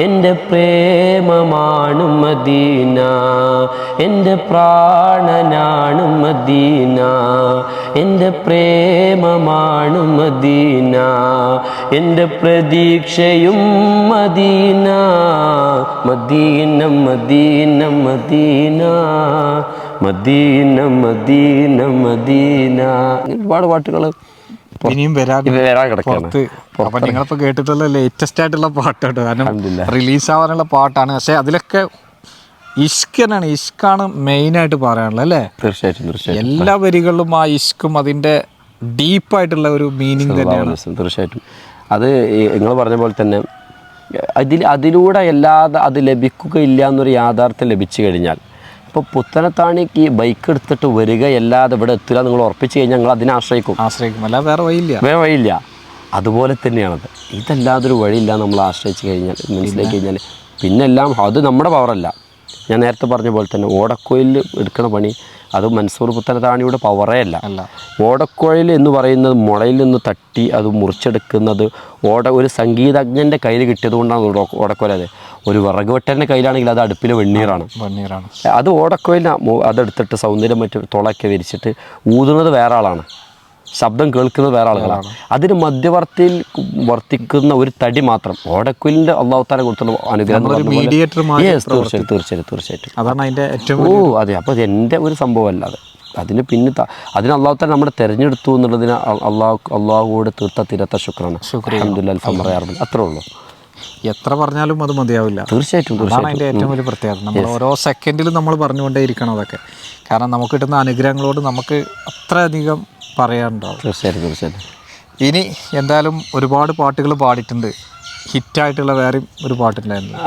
എന്റെ പ്രേമമാണ് മദീന. എന്റെ പ്രാണനാണ് മദീന. എന്റെ പ്രേമമാണ് മദീന. എന്റെ പ്രതീക്ഷയും Medina. Medina Medina Medina. Medina Medina Medina. ഒരുപാട് പാട്ടുകൾ ഇനിയും വരാൻ അപ്പൊ നിങ്ങളിപ്പോ കേട്ടിട്ടുള്ള ലേറ്റസ്റ്റ് ആയിട്ടുള്ള പാട്ടാണ് കാരണം. റിലീസ് ആവാനുള്ള പാട്ടാണ്. പക്ഷെ അതിലൊക്കെ ഇഷ്കനാണ് ഇഷ്കാണ് മെയിൻ ആയിട്ട് പറയാനുള്ളത് അല്ലേ? തീർച്ചയായിട്ടും തീർച്ചയായിട്ടും. എല്ലാ വരികളിലും ആ ഇഷ്കും അതിന്റെ ഡീപ്പായിട്ടുള്ള ഒരു മീനിങ് തന്നെയാണ്. തീർച്ചയായിട്ടും. അത് നിങ്ങൾ പറഞ്ഞ പോലെ തന്നെ അതിൽ അതിലൂടെ അല്ലാതെ അത് ലഭിക്കുകയില്ല എന്നൊരു യാഥാർത്ഥ്യം ലഭിച്ചു കഴിഞ്ഞാൽ ഇപ്പോൾ പുത്തനത്താണിക്ക് ഈ ബൈക്ക് എടുത്തിട്ട് വരികയല്ലാതെ ഇവിടെ എത്തില്ല നിങ്ങൾ ഉറപ്പിച്ച് കഴിഞ്ഞാൽ ഞങ്ങൾ അതിനെ ആശ്രയിക്കും. ആശ്രയിക്കും. അല്ല വേറെ വഴിയില്ല. വേറെ വഴിയില്ല. അതുപോലെ തന്നെയാണത്. ഇതല്ലാതൊരു വഴിയില്ല നമ്മൾ ആശ്രയിച്ച് കഴിഞ്ഞാൽ മനസ്സിലാക്കി കഴിഞ്ഞാൽ. പിന്നെല്ലാം അത് നമ്മുടെ പവറല്ല ഞാൻ നേരത്തെ പറഞ്ഞ പോലെ തന്നെ ഓടക്കോയിൽ എടുക്കണ പണി അത് മൻസൂർ പുത്തലതാണിയുടെ പവറേ അല്ല. ഓടക്കുഴൽ എന്ന് പറയുന്നത് മുളയിൽ നിന്ന് തട്ടി അത് മുറിച്ചെടുക്കുന്നത് ഓട ഒരു സംഗീതജ്ഞന്റെ കയ്യിൽ കിട്ടിയത് കൊണ്ടാണ് ഓട- ഓടക്കുഴൽ അത്. ഒരു വിറക് വെട്ടന്റെ കയ്യിലാണെങ്കിൽ അത് അടുപ്പിലെ വെണ്ണീറാണ്. വെണ്ണീറാണ്. അത് ഓടക്കുഴലിന് അതെടുത്തിട്ട് സൗന്ദര്യം മറ്റു തുളയൊക്കെ വിരിച്ചിട്ട് ഊതുന്നത് വേറെ ആളാണ്. ശബ്ദം കേൾക്കുന്നത് വേറെ ആളുകളാണ് അതിന് മധ്യവർത്തിയിൽ വർത്തിക്കുന്ന ഒരു തടി മാത്രം. ഓടക്കുലിന്റെ അള്ളാഹുത്താനെ കൊടുത്തുള്ള അനുഗ്രഹം തീർച്ചയായിട്ടും തീർച്ചയായിട്ടും അതാണ് ഏറ്റവും ഓ അതെ. അപ്പോൾ എന്റെ ഒരു സംഭവമല്ല അത് അതിന് പിന്നെ അതിന് അള്ളാഹുത്താൻ നമ്മുടെ തിരഞ്ഞെടുത്തു എന്നുള്ളതിന് അള്ളാഹു അള്ളാഹുവോട് തീർത്ത തിരത്ത ശുക്രാണ്. പറയാറുണ്ട് അത്രേ ഉള്ളൂ. എത്ര പറഞ്ഞാലും അത് മതിയാവില്ല. തീർച്ചയായിട്ടും അതാണ് അതിന്റെ ഏറ്റവും വലിയ പ്രത്യേകത. നമ്മൾ ഓരോ സെക്കൻഡിലും നമ്മൾ പറഞ്ഞുകൊണ്ടേ ഇരിക്കണം അതൊക്കെ. കാരണം നമുക്ക് കിട്ടുന്ന അനുഗ്രഹങ്ങളോട് നമുക്ക് അത്രയധികം പറയാനുണ്ടാവും. തീർച്ചയായിട്ടും തീർച്ചയായിട്ടും. ഇനി എന്തായാലും ഒരുപാട് പാട്ടുകൾ പാടിയിട്ടുണ്ട്. ഹിറ്റായിട്ടുള്ള വേറെയും ഒരു പാട്ടുണ്ടായിരുന്നു.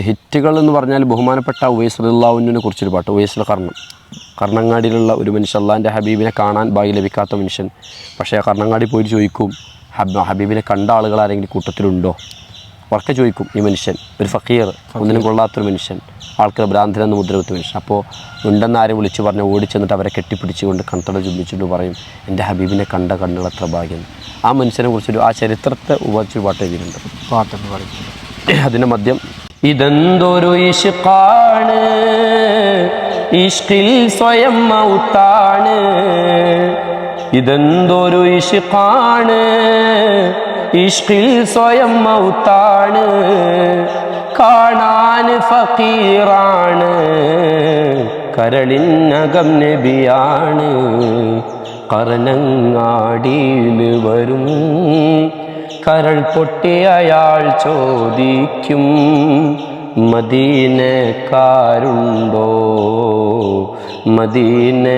ഹിറ്റുകൾ എന്ന് പറഞ്ഞാൽ ബഹുമാനപ്പെട്ട ഉവൈസ് റഹ്ലാവിനെ കുറിച്ചൊരു പാട്ട് ഉവൈസിലെ കർണം. കർണങ്ങാടിയിലുള്ള ഒരു മനുഷ്യൻ അള്ളാന്റെ ഹബീബിനെ കാണാൻ ഭാഗ്യം ലഭിക്കാത്ത മനുഷ്യൻ. പക്ഷേ ആ കർണങ്ങാടി പോയി ചോദിക്കും ഹബ് ഹബീബിനെ കണ്ട ആളുകൾ ആരെങ്കിലും കൂട്ടത്തിലുണ്ടോ? ഉറക്കെ ചോദിക്കും ഈ മനുഷ്യൻ ഒരു ഫക്കീർ ഒന്നിനും കൊള്ളാത്തൊരു മനുഷ്യൻ. ആൾക്കാർ ഭ്രാന്തരെന്ന് മുദ്രകുത്തി മനുഷ്യൻ. അപ്പോൾ ഉണ്ടെന്ന് ആരും വിളിച്ചു പറഞ്ഞ് ഓടിച്ചെന്നിട്ട് അവരെ കെട്ടിപ്പിടിച്ചുകൊണ്ട് കണ്ണട ചുംബിച്ചുകൊണ്ട് പറയും എന്റെ ഹബീബിനെ കണ്ട കണ്ണുകൾ എത്ര ഭാഗ്യം. ആ മനുഷ്യനെ കുറിച്ചൊരു ആ ചരിത്രത്തെ ഉപയോഗിച്ചൊരു പാട്ട് എഴുതിയിട്ടുണ്ട്. പാട്ടെന്ന് പാടിയിട്ടുണ്ട് അതിന്റെ മദ്യം ഇതെന്തൊരു ഇഷ്കാണ് ഇഷ്കിൽ സ്വയം മൗത്താണ് ഇതെന്തൊരു ഇഷ്കാണ് ഇഷ്കിൽ സ്വയം മൗത്താണ് കാണാൻ ഫക്കീറാണ്. കരളിനകം നബിയാണ്. കറനങ്ങാടിയിൽ വരും. കരൾ പൊട്ടി അയാൾ ചോദിക്കും മദീനക്കാരുണ്ടോ? മദീനക്കാരുണ്ടോ?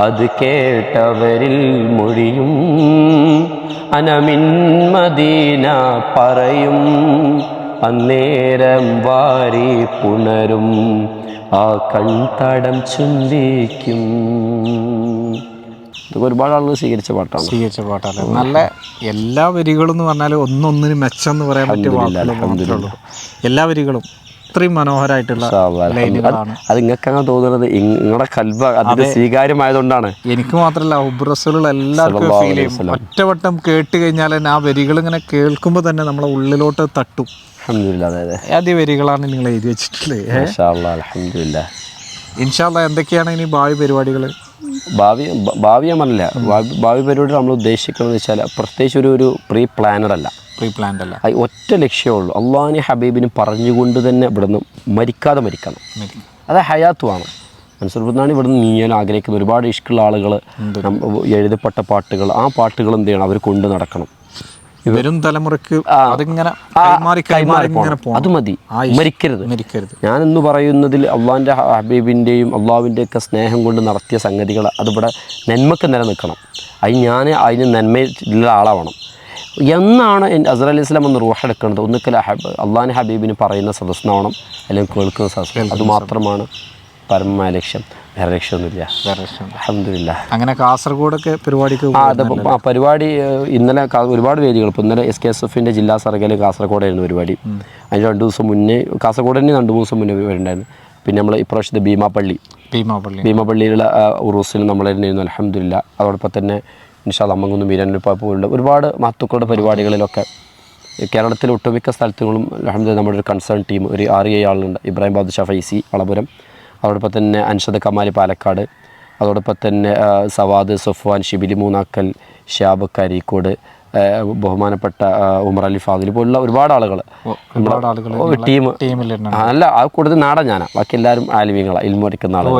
അത് കേട്ടവരിൽ മൊഴിയും മദീന പറയും അന്നേരം വാരി പുണരും ആ കൺതടം ചുംബിക്കും ഇതൊക്കെ ഒരുപാട് ആളുകൾ സ്വീകരിച്ച പാട്ടാണ്. സ്വീകരിച്ച പാട്ടാണ്. നല്ല എല്ലാ വരികളും എന്ന് പറഞ്ഞാൽ ഒന്നൊന്നിന് മെച്ചം എന്ന് പറയാൻ പറ്റിയ എല്ലാ വരികളും ഇത്രയും മനോഹരമായിട്ടുള്ള അത് നിങ്ങൾക്ക് അങ്ങനെ തോന്നുന്നത് നിങ്ങളുടെ കൽബ അതിന് സ്വീകാര്യമായതുകൊണ്ടാണ്. എനിക്ക് മാത്രമല്ല ഉബ്രസുകൾ എല്ലാവർക്കും ഫീൽ ചെയ്യും. ഒറ്റവട്ടം കേട്ട് കഴിഞ്ഞാൽ തന്നെ ആ വരികൾ ഇങ്ങനെ കേൾക്കുമ്പോൾ തന്നെ നമ്മളെ ഉള്ളിലോട്ട് തട്ടും. അലഹമില്ല അതെ അതെ. ആദ്യ വരികളാണ് നിങ്ങൾ എഴുതി വെച്ചിട്ടുള്ളത്. ഇൻഷാല്ല എന്തൊക്കെയാണ് ഇനി ഭാവി പരിപാടികൾ ഭാവി ഭാവി ഞാൻ പറഞ്ഞില്ല. ഭാവി പരിപാടികൾ പരിപാടി നമ്മൾ ഉദ്ദേശിക്കുന്നത് വെച്ചാൽ പ്രത്യേകിച്ച് ഒരു ഒരു പ്രീ പ്ലാനഡ് അല്ല. പ്രീ പ്ലാൻഡ് അല്ല ഒറ്റ ലക്ഷ്യമേ ഉള്ളൂ. അള്ളാഹിനെ ഹബീബിനും പറഞ്ഞുകൊണ്ട് തന്നെ ഇവിടുന്ന് മരിക്കാതെ മരിക്കണം. അത് ഹയാത്തുമാണ് മനസ്സിലാണ് ഇവിടുന്ന് നീയാൻ ആഗ്രഹിക്കുന്ന ഒരുപാട് ഇഷ്ടമുള്ള ആളുകൾ എഴുതപ്പെട്ട പാട്ടുകൾ ആ പാട്ടുകൾ എന്ത് ചെയ്യണം? അവർ കൊണ്ടു നടക്കണം. വരും തലമുറയ്ക്ക് അതിങ്ങനെ. അത് മതി. മരിക്കരുത്. മരിക്കരുത്. ഞാൻ എന്ന് പറയുന്നതിൽ അള്ളാഹിന്റെ ഹബീബിന്റെയും അള്ളാഹുവിന്റെയൊക്കെ സ്നേഹം കൊണ്ട് നടത്തിയ സംഗതികൾ അതിവിടെ നന്മക്ക് നിലനിൽക്കണം. അത് ഞാൻ അതിന് നന്മയുള്ള ആളാവണം. എന്നാണ് അസർ അലി ഇസ്ലാം ഒന്ന് റൂഹെടുക്കുന്നത് ഒന്നിക്കൽ അള്ളാഹ് ഹബീബിന് പറയുന്ന സദസ്സനാവണം അല്ലെങ്കിൽ കേൾക്കുന്ന സദസ് അതുമാത്രമാണ് പരമമായ ലക്ഷ്യം വേറെ ലക്ഷ്യമൊന്നുമില്ല. വേറെ. അലഹമില്ല അങ്ങനെ കാസർഗോഡൊക്കെ പരിപാടിക്ക് ആ അത് ആ പരിപാടി ഇന്നലെ ഒരുപാട് വേദികൾ. ഇപ്പോൾ ഇന്നലെ എസ് കെ എസ് എഫിന്റെ ജില്ലാ സർഗയിൽ കാസർഗോഡായിരുന്നു പരിപാടി. അതിന് രണ്ട് ദിവസം മുന്നേ കാസർഗോഡ് തന്നെ രണ്ട് മൂന്ന് ദിവസം മുന്നേ വരുന്നുണ്ടായിരുന്നു. പിന്നെ നമ്മൾ ഇപ്രാവശ്യത്തെ ഭീമാപ്പള്ളി ഭീമാപ്പള്ളി ഭീമാപ്പള്ളിയിലുള്ള ഉറൂസിൽ തന്നെയായിരുന്നു അലഹമില്ല അതോടൊപ്പം തന്നെ നിഷാദ് അമ്മങ്കുന്ന് മീരനുപ്പ പോലുള്ള ഒരുപാട് മഹത്തുക്കളുടെ പരിപാടികളിലൊക്കെ കേരളത്തിലെ ഒട്ടുമിക്ക സ്ഥലത്തുകളും അലഹമ്മദ് നമ്മുടെ ഒരു കൺസേൺ ടീം ഒരു ആറ് ഏഴ് ആളുണ്ട് ഇബ്രാഹിം ബാദുഷാ ഫൈസി വളപുരം. അതോടൊപ്പം തന്നെ അൻഷദ് കമാലി പാലക്കാട് അതോടൊപ്പം തന്നെ സവാദ് സഫ്വാൻ ഷിബിലി മൂന്നാക്കൽ ഷാബ് കരിക്കോട് ബഹുമാനപ്പെട്ട ഉമർ അലി ഫാദിൽ പോലുള്ള ഒരുപാട് ആളുകൾ. ഒരുപാട് ആളുകൾ ടീം അല്ല ആ കൂടുതൽ നാടൻ ഞാനാ. ബാക്കി എല്ലാവരും ആലിമീങ്ങളാണ് ഇൽമ പഠിക്കുന്ന ആളുകൾ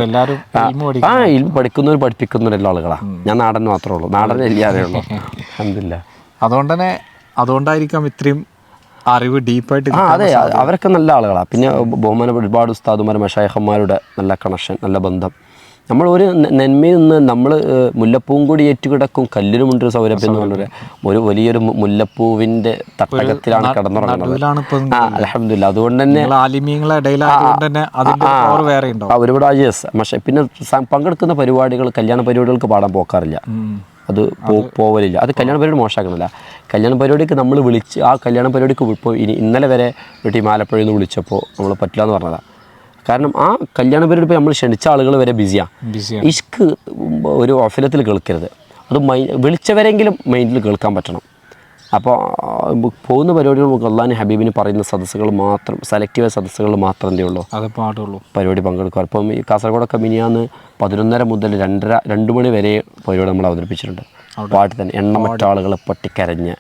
ആ ഇൽമ പഠിക്കുന്നവർ പഠിപ്പിക്കുന്നവർ എല്ലാ ആളുകളാണ് ഞാൻ നാടൻ മാത്രമേ ഉള്ളൂ. നാടൻ എല്ലാവരേ ഉള്ളൂ അഹമ്മദില്ല അതുകൊണ്ട് തന്നെ അതുകൊണ്ടായിരിക്കാം ഇത്രയും അറിവ് ഡീപ്പായിട്ട് ആ അതെ അവരൊക്കെ നല്ല ആളുകളാണ് പിന്നെ ബഹുമാന ഒരുപാട് ഉസ്താദുമാർ മഷായഹന്മാരുടെ നല്ല കണക്ഷൻ നല്ല ബന്ധം. നമ്മൾ ഒരു നന്മയിൽ നിന്ന് നമ്മൾ മുല്ലപ്പൂവും കൂടി ഏറ്റുകിടക്കും കല്ലിനുമുണ്ടൊരു സൗരഭ്യം എന്ന് പറഞ്ഞൊരു ഒരു വലിയൊരു മുല്ലപ്പൂവിന്റെ തട്ടകത്തിലാണ് കിടന്നുറങ്ങുന്നത്. അലഹമില്ല അതുകൊണ്ട് തന്നെ ഒരുപാട് യെസ് പക്ഷേ പിന്നെ പങ്കെടുക്കുന്ന പരിപാടികൾ കല്യാണ പരിപാടികൾക്ക് പാടാൻ പോക്കാറില്ല. അത് പോവലില്ല. അത് കല്യാണ പരിപാടി മോശമാക്കണമല്ല കല്യാണ പരിപാടിക്ക് നമ്മൾ വിളിച്ച് ആ കല്യാണ പരിപാടിക്ക് ഇപ്പോൾ ഇനി ഇന്നലെ വരെ ഒരു ടീം ആലപ്പുഴയിൽ നിന്ന് വിളിച്ചപ്പോൾ നമ്മൾ പറ്റില്ല എന്ന് പറഞ്ഞതാണ് കാരണം ആ കല്യാണ പരിപാടി ഇപ്പോൾ നമ്മൾ ക്ഷണിച്ച ആളുകൾ വരെ ബിസിയാണ് ബിസിയാണ്. ഇഷ്ക് ഒരു ഓഫിലത്തിൽ കേൾക്കരുത്. അത് മൈ വിളിച്ചവരെങ്കിലും മൈൻഡിൽ കേൾക്കാൻ പറ്റണം. അപ്പോൾ പോകുന്ന പരിപാടികൾ നമുക്ക് അള്ളാഹിന് ഹബീബിന് പറയുന്ന സദസ്സുകൾ മാത്രം സെലക്റ്റീവ് സദസ്സുകൾ മാത്രം എന്തേ ഉള്ളൂ? അത് പാടുള്ളൂ പരിപാടി പങ്കെടുക്കുക അപ്പം ഈ കാസർഗോഡൊക്കെ മിനിയാന്ന് പതിനൊന്നര മുതൽ രണ്ടര രണ്ട് മണി വരെ പരിപാടി നമ്മൾ അവതരിപ്പിച്ചിട്ടുണ്ട്. പാട്ട് തന്നെ എണ്ണമറ്റ ആളുകൾ പൊട്ടിക്കരഞ്ഞ്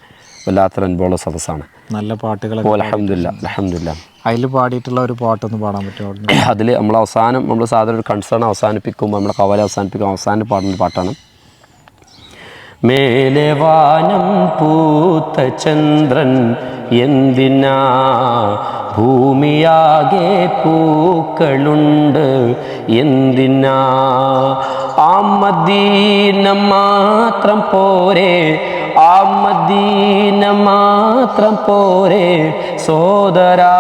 വല്ലാത്തൊരു അനുഭവമുള്ള സദസ്സാണ്. നല്ല പാട്ടുകൾ അലഹമില്ല അലഹമില്ല അതിൽ പാടിയിട്ടുള്ള ഒരു പാട്ടൊന്ന് പാടാൻ പറ്റുമോ അതിൽ നമ്മൾ അവസാനം നമ്മൾ സാധാരണ ഒരു കൺസേൺ അവസാനിപ്പിക്കുമ്പോൾ നമ്മുടെ കവല അവസാനിപ്പിക്കുമ്പോൾ അവസാനം പാടുന്ന പാട്ടാണ്. മേലെ വാനം പൂത്ത ചന്ദ്രൻ എന്തിനാ? ഭൂമിയാകെ പൂക്കളുണ്ട് എന്തിനാ? ആ മദീന മാത്രം പോരെ ആ മദീന മാത്രം പോരെ സോദരാ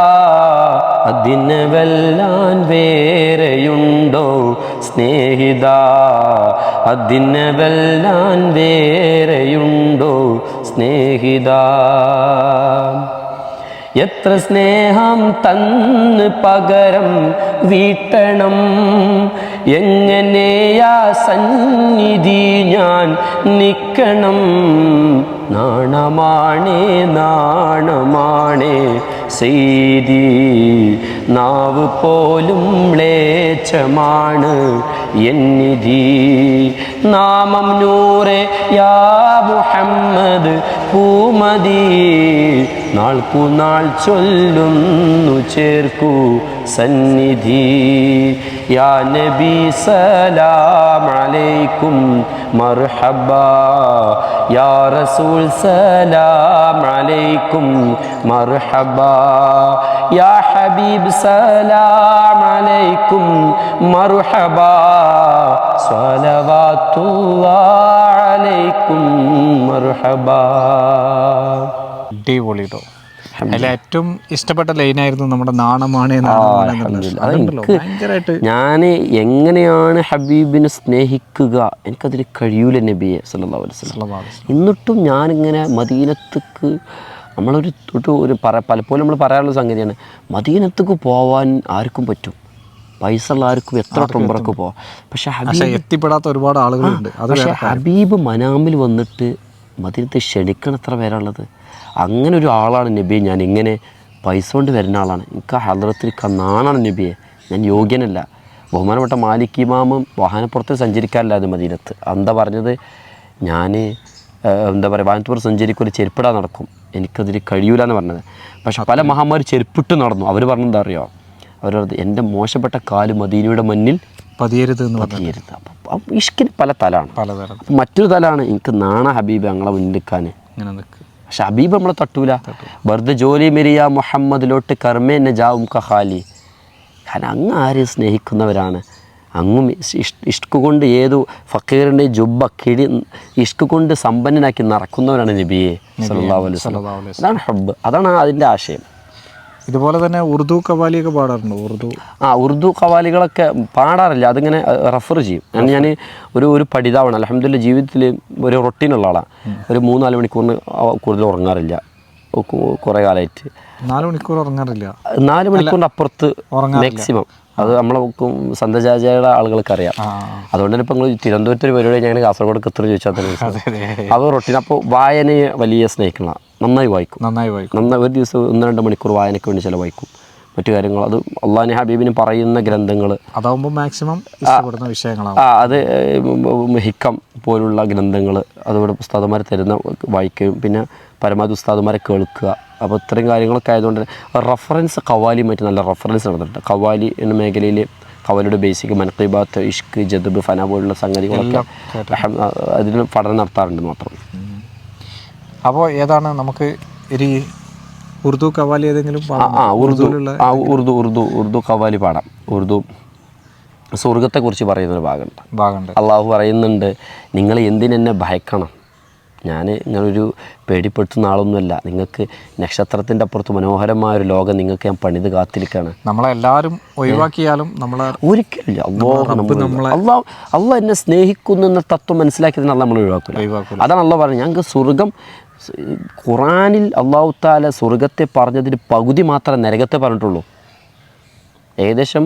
അതിന് വെല്ലാൻ വേറെയുണ്ടോ സ്നേഹിത? അതിന് വെല്ലാൻ വേറെയുണ്ടോ സ്നേഹിത? എത്ര സ്നേഹം തന്ന് പകരം വീട്ടണം. എങ്ങനെയാ സന്നിധി ഞാൻ നിൽക്കണം? നാണമാണേ നാണമാണേ ചെയ്തി നാവ് പോലും മ്ലേച്ഛമാണ് എന്നിധി നാമം നൂറെ യാ മുഹമ്മദ് പൂമതി. നാൾക്കു നാൾ ചൊല്ലുന്നു ചേർക്കൂ സന്നിധി. യാ നബി സലാം അലൈക്കും മർഹബ. യാ റസൂൽ സലാം അലൈക്കും മർഹബ. യാ ഹബീബ് സലാം അലൈക്കും മർഹബ മറുഹബ മർഹബ. അടിപൊളി കേട്ടോ അതിൽ ഏറ്റവും ഇഷ്ടപ്പെട്ട ലൈനായിരുന്നു നമ്മുടെ നാണമാണ് ഞാൻ എങ്ങനെയാണ് ഹബീബിനെ സ്നേഹിക്കുക? എനിക്കതിൽ കഴിയൂല നബിയെ സല്ലാ വസല്ലം. എന്നിട്ടും ഞാനിങ്ങനെ മദീനത്തേക്ക് നമ്മളൊരു തൊട്ട് ഒരു പറ പലപ്പോഴും നമ്മൾ പറയാനുള്ള സംഗതിയാണ് മദീനത്തേക്ക് പോവാൻ ആർക്കും പറ്റും? പൈസ ഉള്ള ആർക്കും എത്ര ടൊമ്പറക്ക് പോവാം? പക്ഷെ ഹബീബ് എത്തിപ്പെടാത്ത ഒരുപാട് ആളുകളുണ്ട്. പക്ഷെ ഹബീബ് മനാമിൽ വന്നിട്ട് മദീനത്തെ ക്ഷണിക്കണം എത്ര പേരുള്ളത് അങ്ങനെ ഒരു ആളാണ് നബിയെ ഞാൻ ഇങ്ങനെ പൈസ കൊണ്ട് വരുന്ന ആളാണ്. എനിക്ക് ആ ഹദ്രത്തിൽ നാണാണ് നബിയെ. ഞാൻ യോഗ്യനല്ല. ബഹുമാനപ്പെട്ട മാലിക് ഇമാമും വാഹനപ്പുറത്ത് സഞ്ചരിക്കാറില്ലായിരുന്നു മദീനത്ത്. എന്താ പറഞ്ഞത്? ഞാൻ എന്താ പറയുക വാഹനപ്പുറത്ത് സഞ്ചരിക്കൊരു ചെരുപ്പിടാൻ നടക്കും. എനിക്കതിൽ കഴിയൂല എന്ന് പറഞ്ഞത്. പക്ഷെ പല മഹാന്മാർ ചെരുപ്പിട്ട് നടന്നു. അവർ പറഞ്ഞെന്താ അറിയോ അവർ പറഞ്ഞത് എന്റെ മോശപ്പെട്ട കാൽ മദീനയുടെ മുന്നിൽ പതിയരുത് എന്ന് പതിയരുത്. അപ്പം ഇഷ്കിന് പല തലാണ്. പലതരം. മറ്റൊരു തലാണ് എനിക്ക് നാണ ഹബീബ് ഞങ്ങളെ മുന്നിൽ നിൽക്കാൻ. പക്ഷെ ഹബീബ് നമ്മളെ തട്ടൂല. വെറുതെ ജോലി മെരിയ മുഹമ്മദിലോട്ട് കർമ്മ എന്നെ ജാവും കഹാലി കാരണം അങ്ങ് ആരെയും സ്നേഹിക്കുന്നവരാണ്. അങ്ങും ഇഷ്- ഇഷ്ക് കൊണ്ട് ഏതു ഫക്കീറിന്റെ ജുബ്ബ കിടി ഇഷ്ക് കൊണ്ട് സമ്പന്നനാക്കി നടക്കുന്നവരാണ് നബിയെ അലൈഹി അതാണ് ഹബ്ബ്. അതാണ് അതിന്റെ ആശയം. ഇതുപോലെ തന്നെ ഉറുദു കവാലിയൊക്കെ പാടാറുണ്ട്? ഉറുദു. ആ ഉറുദു കവാലികളൊക്കെ പാടാറില്ല. അതിങ്ങനെ റെഫർ ചെയ്യും. ഞാൻ ഞാൻ ഒരു ഒരു പഠിതാവാണ്. അലഹമ്മദില്ല ജീവിതത്തിൽ ഒരു റൊട്ടീനുള്ള ആളാണ് ഒരു മൂന്നാൽ മണിക്കൂറിന് കൂടുതൽ ഉറങ്ങാറില്ല. കുറേ കാലമായിട്ട് നാല് മണിക്കൂർ ഉറങ്ങാറില്ല. നാല് മണിക്കൂറിന്റെ അപ്പുറത്ത്. മാക്സിമം. അത് നമ്മളെ സന്തചാചയുടെ ആളുകൾക്ക് അറിയാം അതുകൊണ്ട് തന്നെ ഇപ്പം നിങ്ങൾ തിരുവനന്തപുരത്ത് ഒരു പരിപാടി ഞാൻ കാസർഗോഡ് എത്ര ചോദിച്ചാൽ തന്നെ. അത് റൊട്ടീൻ അപ്പോൾ വായനയെ വലിയ സ്നേഹിക്കണം. നന്നായി വായിക്കും. നന്നായി വായിക്കും. നന്നായി ഒരു ദിവസം ഒന്ന് രണ്ട് മണിക്കൂർ വായനയ്ക്ക് വേണ്ടി ചിലവഴിക്കും. മറ്റു കാര്യങ്ങൾ അത് അള്ളാഹി ഹബീബിന് പറയുന്ന ഗ്രന്ഥങ്ങൾ അതാവുമ്പോൾ മാക്സിമം ഇഷ്ടപ്പെടുന്ന വിഷയങ്ങളാണ് ആ അത് ഹിക്കം പോലുള്ള ഗ്രന്ഥങ്ങൾ അതുപോലെ ഉസ്താദന്മാർ തരുന്ന വായിക്കുകയും പിന്നെ പരമാവധി ഉസ്താദന്മാരെ കേൾക്കുക. അപ്പോൾ ഇത്രയും കാര്യങ്ങളൊക്കെ ആയതുകൊണ്ട് റഫറൻസ് കവാലിയുമായിട്ട് നല്ല റഫറൻസ് നടന്നിട്ടുണ്ട്. കവാലി എന്ന മേഖലയിൽ കവാലിയുടെ ബേസിക് മനക്കിബാത്ത് ഇഷ്ക് ജദബ് ഫന പോലുള്ള സംഗതികളൊക്കെ അതിന് പഠനം നടത്താറുണ്ട് മാത്രം. അപ്പോൾ ഏതാണ് നമുക്ക് ഒരു ഉറുദു കവാലി ഏതെങ്കിലും ആ ഉറുദു ആ ഉറുദു ഉറുദു ഉറുദു കവാലി പാടാം. ഉറുദു സ്വർഗത്തെക്കുറിച്ച് പറയുന്നൊരു ഭാഗമുണ്ട്. ഭാഗമുണ്ട്. അള്ളാഹു പറയുന്നുണ്ട് നിങ്ങൾ എന്തിനെന്നെ ഭയക്കണം? ഞാൻ ഇങ്ങനൊരു പേടിപ്പെടുത്തുന്ന ആളൊന്നുമല്ല. നിങ്ങൾക്ക് നക്ഷത്രത്തിന്റെ അപ്പുറത്ത് മനോഹരമായ ഒരു ലോകം നിങ്ങൾക്ക് ഞാൻ പണിത് കാത്തിരിക്കുകയാണ് നമ്മളെല്ലാവരും ഒഴിവാക്കിയാലും നമ്മളെ ഒരിക്കലില്ല അള്ളാഹ് അള്ളാഹു എന്നെ സ്നേഹിക്കുന്നു എന്ന തത്വം മനസ്സിലാക്കിയതിനാൽ നമ്മൾ ഒഴിവാക്കില്ല അതാണ് അള്ളാഹ് പറഞ്ഞത്. ഞങ്ങൾക്ക് സ്വർഗം ഖുറാനിൽ അള്ളാഹു താല സ്വർഗത്തെ പറഞ്ഞതിന് പകുതി മാത്രമേ നരകത്തെ പറഞ്ഞിട്ടുള്ളൂ. ഏകദേശം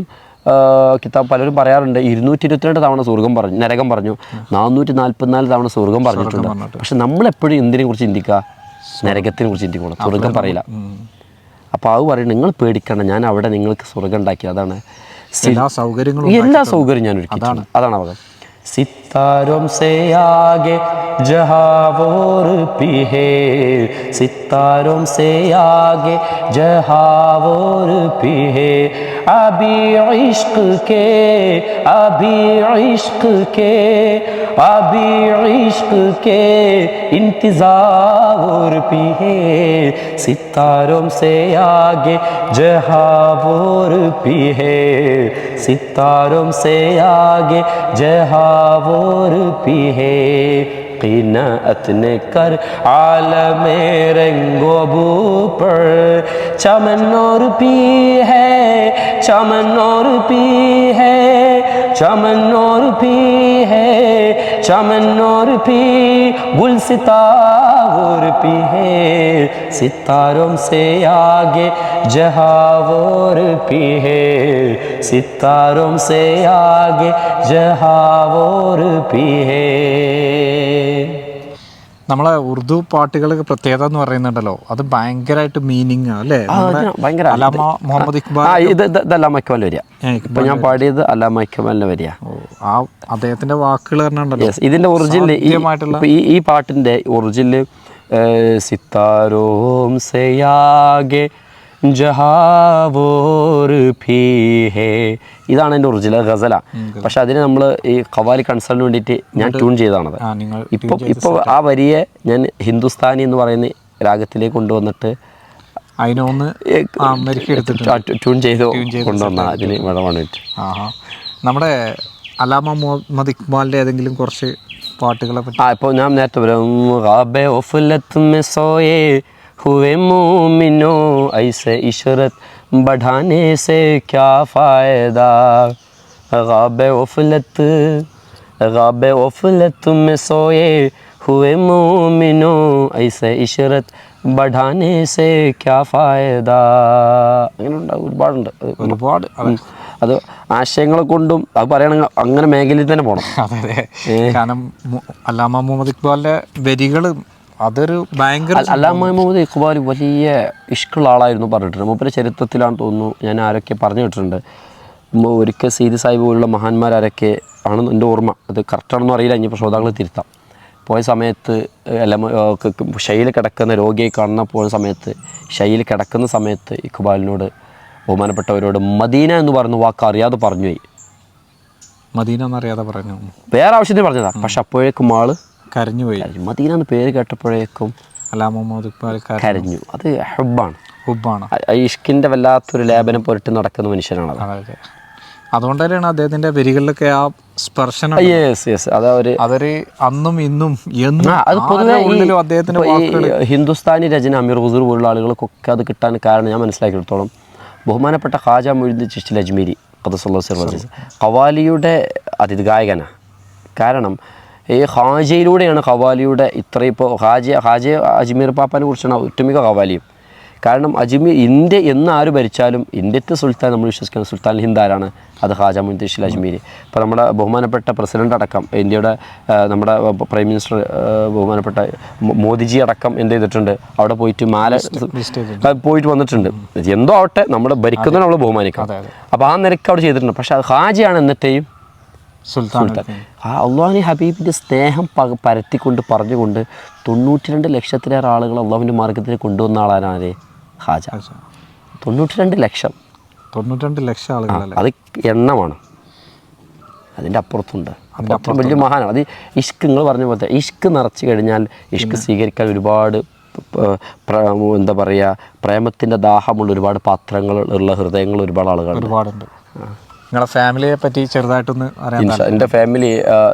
കിതാബ് പലരും പറയാറുണ്ട് ഇരുന്നൂറ്റി ഇരുപത്തിരണ്ട് തവണ സ്വർഗം പറഞ്ഞു നരകം പറഞ്ഞു. നാനൂറ്റി നാൽപ്പത്തിനാല് തവണ സ്വർഗം പറഞ്ഞിട്ടുണ്ട്. പക്ഷെ നമ്മൾ എപ്പോഴും എന്തിനെ കുറിച്ച് ചിന്തിക്കുക? നരകത്തിനെ കുറിച്ച് ചിന്തിക്കണം സ്വർഗം പറയില്ല. അപ്പോൾ അത് പറയും നിങ്ങൾ പേടിക്കണം ഞാൻ അവിടെ നിങ്ങൾക്ക് സ്വർഗം ഉണ്ടാക്കി. അതാണ്. എല്ലാ സൗകര്യങ്ങളും എല്ലാ സൗകര്യം ഞാൻ ഒരുക്കി അതാണ്. ستاروں سے آگے جہاور بھی ہے ستاروں سے آگے جہاور بھی ہے ابھی عشق کے ابھی عشق کے ابھی عشق کے انتظار بھی ہے ستاروں سے آگے جہاور بھی ہے ستاروں سے آگے جہاور اور ہے پینا نے کر عالم رنگو بو پر۔ چمن اور پی ہے، چمن اور پی ہے، چمن اور پی ہے۔ چمن اور پی، گل ستار پی ہے۔ ستاروں سے آگے جہاور پی ہے۔ ستاروں سے آگے جہاور پی ہے۔ നമ്മളെ ഉറുദു പാട്ടുകൾക്ക് പ്രത്യേകത എന്ന് പറയുന്നുണ്ടല്ലോ. അത് ഭയങ്കരമായിട്ട് മീനിങ് അല്ലേ? അലാമ മുഹമ്മദ് ഇക്ബാൽ ഇത് അല്ലാമ ഇക്ബാൽ വരിക. ഇപ്പൊ ഞാൻ പാടിയത് അല്ലാമ ഇക്ബാലിന്റെ വരിക. ആ അദ്ദേഹത്തിന്റെ വാക്കുകൾ തന്നെ ഇതിന്റെ ഒറിജിനൽ ഈ ഈ പാട്ടിന്റെ ഒറിജിനൽ സിത്താരോം സയാകെ ജഹാവോർ ഭീ ഹേ. ഇതാണ് എന്റെ ഒറിജിനൽ ഗസല പക്ഷെ അതിന് നമ്മൾ ഈ ഖവാലി കൺസേണിന് വേണ്ടിയിട്ട് ഞാൻ ട്യൂൺ ചെയ്തതാണത്. ഇപ്പം ഇപ്പോൾ ആ വരിയെ ഞാൻ ഹിന്ദുസ്ഥാനി എന്ന് പറയുന്ന രാഗത്തിലേക്ക് കൊണ്ടുവന്നിട്ട് അതിനൊന്ന് ട്യൂൺ ചെയ്ത് കൊണ്ടുവന്ന അതിന് വേണമെന്നിട്ട് നമ്മുടെ അലാമ മുഹമ്മദ് ഇക്ബാലിന്റെ ഏതെങ്കിലും കുറച്ച് പാട്ടുകളെ പറ്റി. ആ ഇപ്പോൾ ഞാൻ നേരത്തെ പറയാം ഖാബെ ഒഫുലത്ത് में सोए हुए मोमिनो ऐसे इशरत बढ़ाने से क्या फ़ायदा ഖാബെ ഒഫുലത്ത് ഖാബെ ഒഫുലത്ത് में सोए हुए मोमिनो ऐसे इशरत बढ़ाने से क्या फ़ायदा അങ്ങനെ ഉണ്ടാവും ഒരുപാടുണ്ട് അത് ഒരുപാട് ഉം. അത് ആശയങ്ങളെ കൊണ്ടും അത് പറയണമെങ്കിൽ അങ്ങനെ മേഖലയിൽ തന്നെ പോകണം അതെ അതെ കാരണം മു- അല്ലാമ മുഹമ്മദ് ഇക്ബാലിന്റെ വരികൾ അതൊരു ഭയങ്കര അല്ലാമ മുഹമ്മദ് ഇഖ്ബാൽ വലിയ ഇഷ്കുള്ള ആളായിരുന്നു പറഞ്ഞിട്ടുണ്ട്. മൂപ്പരെ ചരിത്രത്തിലാണ് തോന്നുന്നു. ഞാൻ ആരൊക്കെ പറഞ്ഞു കേട്ടിട്ടുണ്ട്. ഒരിക്കൽ സീതി സാഹിബ് പോലുള്ള മഹാന്മാരൊക്കെ ആണെന്ന് എന്റെ ഓർമ്മ. അത് കറക്റ്റാണെന്ന് അറിയില്ല. ഇനി ശ്രോതാക്കൾ തിരുത്താം. പോയ സമയത്ത് എല്ലാം ഷൈയിൽ കിടക്കുന്ന രോഗിയെ കാണുന്ന പോയ സമയത്ത് ഷൈയിൽ കിടക്കുന്ന സമയത്ത് ഇഖ്ബാലിനോട് ബഹുമാനപ്പെട്ടവരോട് മദീന എന്ന് പറയുന്ന വാക്ക് അറിയാതെ പറഞ്ഞു പോയി. മദീന എന്നറിയാതെ പറഞ്ഞു. വേറെ ആവശ്യത്തിന് പറഞ്ഞതാണ് പക്ഷെ അപ്പോഴേക്കും ആൾ കരഞ്ഞുപോയി. കരഞ്ഞു. മദീന എന്ന് പേര് കേട്ടപ്പോഴേക്കും കരഞ്ഞു. അത് ഹുബാണ് ഹുബാണ് ഇഷ്കിന്റെ വല്ലാത്തൊരു ലേപനം പുരട്ടി നടക്കുന്ന മനുഷ്യനാണ് അതെ അതെ. അതുകൊണ്ട് തന്നെയാണ് അദ്ദേഹത്തിന്റെ വരികളിലൊക്കെ ആ സ്പർശനം യെസ് യെസ് അതൊരു അതൊരു അന്നും ഇന്നും എന്നും അത് പൊതുവെ ആരുടെ ഉള്ളിലും അദ്ദേഹത്തിന്റെ ഹിന്ദുസ്ഥാനി രചന അമീർ ഹുസൂർ പോലുള്ള ആളുകൾക്കൊക്കെ അത് കിട്ടാൻ കാരണം ഞാൻ മനസ്സിലാക്കിയെടുത്തോളം ബഹുമാനപ്പെട്ട ഖാജ മൊയ്ദ് ചിഷ്ടിൽ അജ്മീരി കവാലിയുടെ അതിഥി ഗായകനാണ് കാരണം ഈ ഹാജയിലൂടെയാണ് ഖവാലിയുടെ ഇത്ര ഇപ്പോൾ ഖാജ അജ്മീർ പാപ്പാനെ കുറിച്ചാണ് ഒട്ടുമിക്ക ഖവാലിയും. കാരണം അജ്മീർ ഇന്ത്യ എന്ന് ആര് ഭരിച്ചാലും ഇന്ത്യത്തെ സുൽത്താൻ നമ്മൾ വിശ്വസിക്കുന്ന സുൽത്താൻ ഹിന്ദാരാണ് അത് ഹാജ മുൻതീഷിൽ അജ്മീരി. ഇപ്പോൾ നമ്മുടെ ബഹുമാനപ്പെട്ട പ്രസിഡന്റ് അടക്കം ഇന്ത്യയുടെ നമ്മുടെ പ്രൈം മിനിസ്റ്റർ ബഹുമാനപ്പെട്ട മോദിജി അടക്കം എന്ത് ചെയ്തിട്ടുണ്ട്? അവിടെ പോയിട്ട് മാല പോയിട്ട് വന്നിട്ടുണ്ട്. എന്തോ ആവട്ടെ നമ്മൾ ഭരിക്കുന്നതിന് നമ്മൾ ബഹുമാനിക്കാം. അപ്പോൾ ആ നിരക്ക് അവിടെ ചെയ്തിട്ടുണ്ട്. പക്ഷേ അത് ഹാജിയാണ് എന്നത്തെയും സുൽത്താൻ ആ അള്ളാഹുനി ഹബീബിന്റെ സ്നേഹം പക പരത്തിക്കൊണ്ട് പറഞ്ഞുകൊണ്ട് തൊണ്ണൂറ്റി രണ്ട് ലക്ഷത്തിലേറെ ആളുകൾ അള്ളാഹുവിന്റെ മാർഗത്തിൽ കൊണ്ടുവന്ന ആളാണ് ആര്? ഹാജ തൊണ്ണൂറ്റി രണ്ട് ലക്ഷം. തൊണ്ണൂറ്റിരണ്ട് ലക്ഷം ആളുകൾ അത് എണ്ണമാണ്. അതിന്റെ അപ്പുറത്തുണ്ട്. അപ്പോൾ വലിയ മഹാനാണ്. അത് ഇഷ്ക് നിങ്ങൾ പറഞ്ഞ പോലത്തെ ഇഷ്ക് നിറച്ചു കഴിഞ്ഞാൽ ഇഷ്ക് സ്വീകരിക്കാൻ ഒരുപാട് എന്താ പറയുക പ്രേമത്തിന്റെ ദാഹമുള്ള ഒരുപാട് പാത്രങ്ങൾ ഉള്ള ഹൃദയങ്ങൾ ഒരുപാട് ആളുകളുണ്ട്. ഒരുപാടുണ്ട്. നിങ്ങളെ ഫാമിലിയെ പറ്റി ചെറുതായിട്ടൊന്ന് അറിയാം എന്റെ ഫാമിലി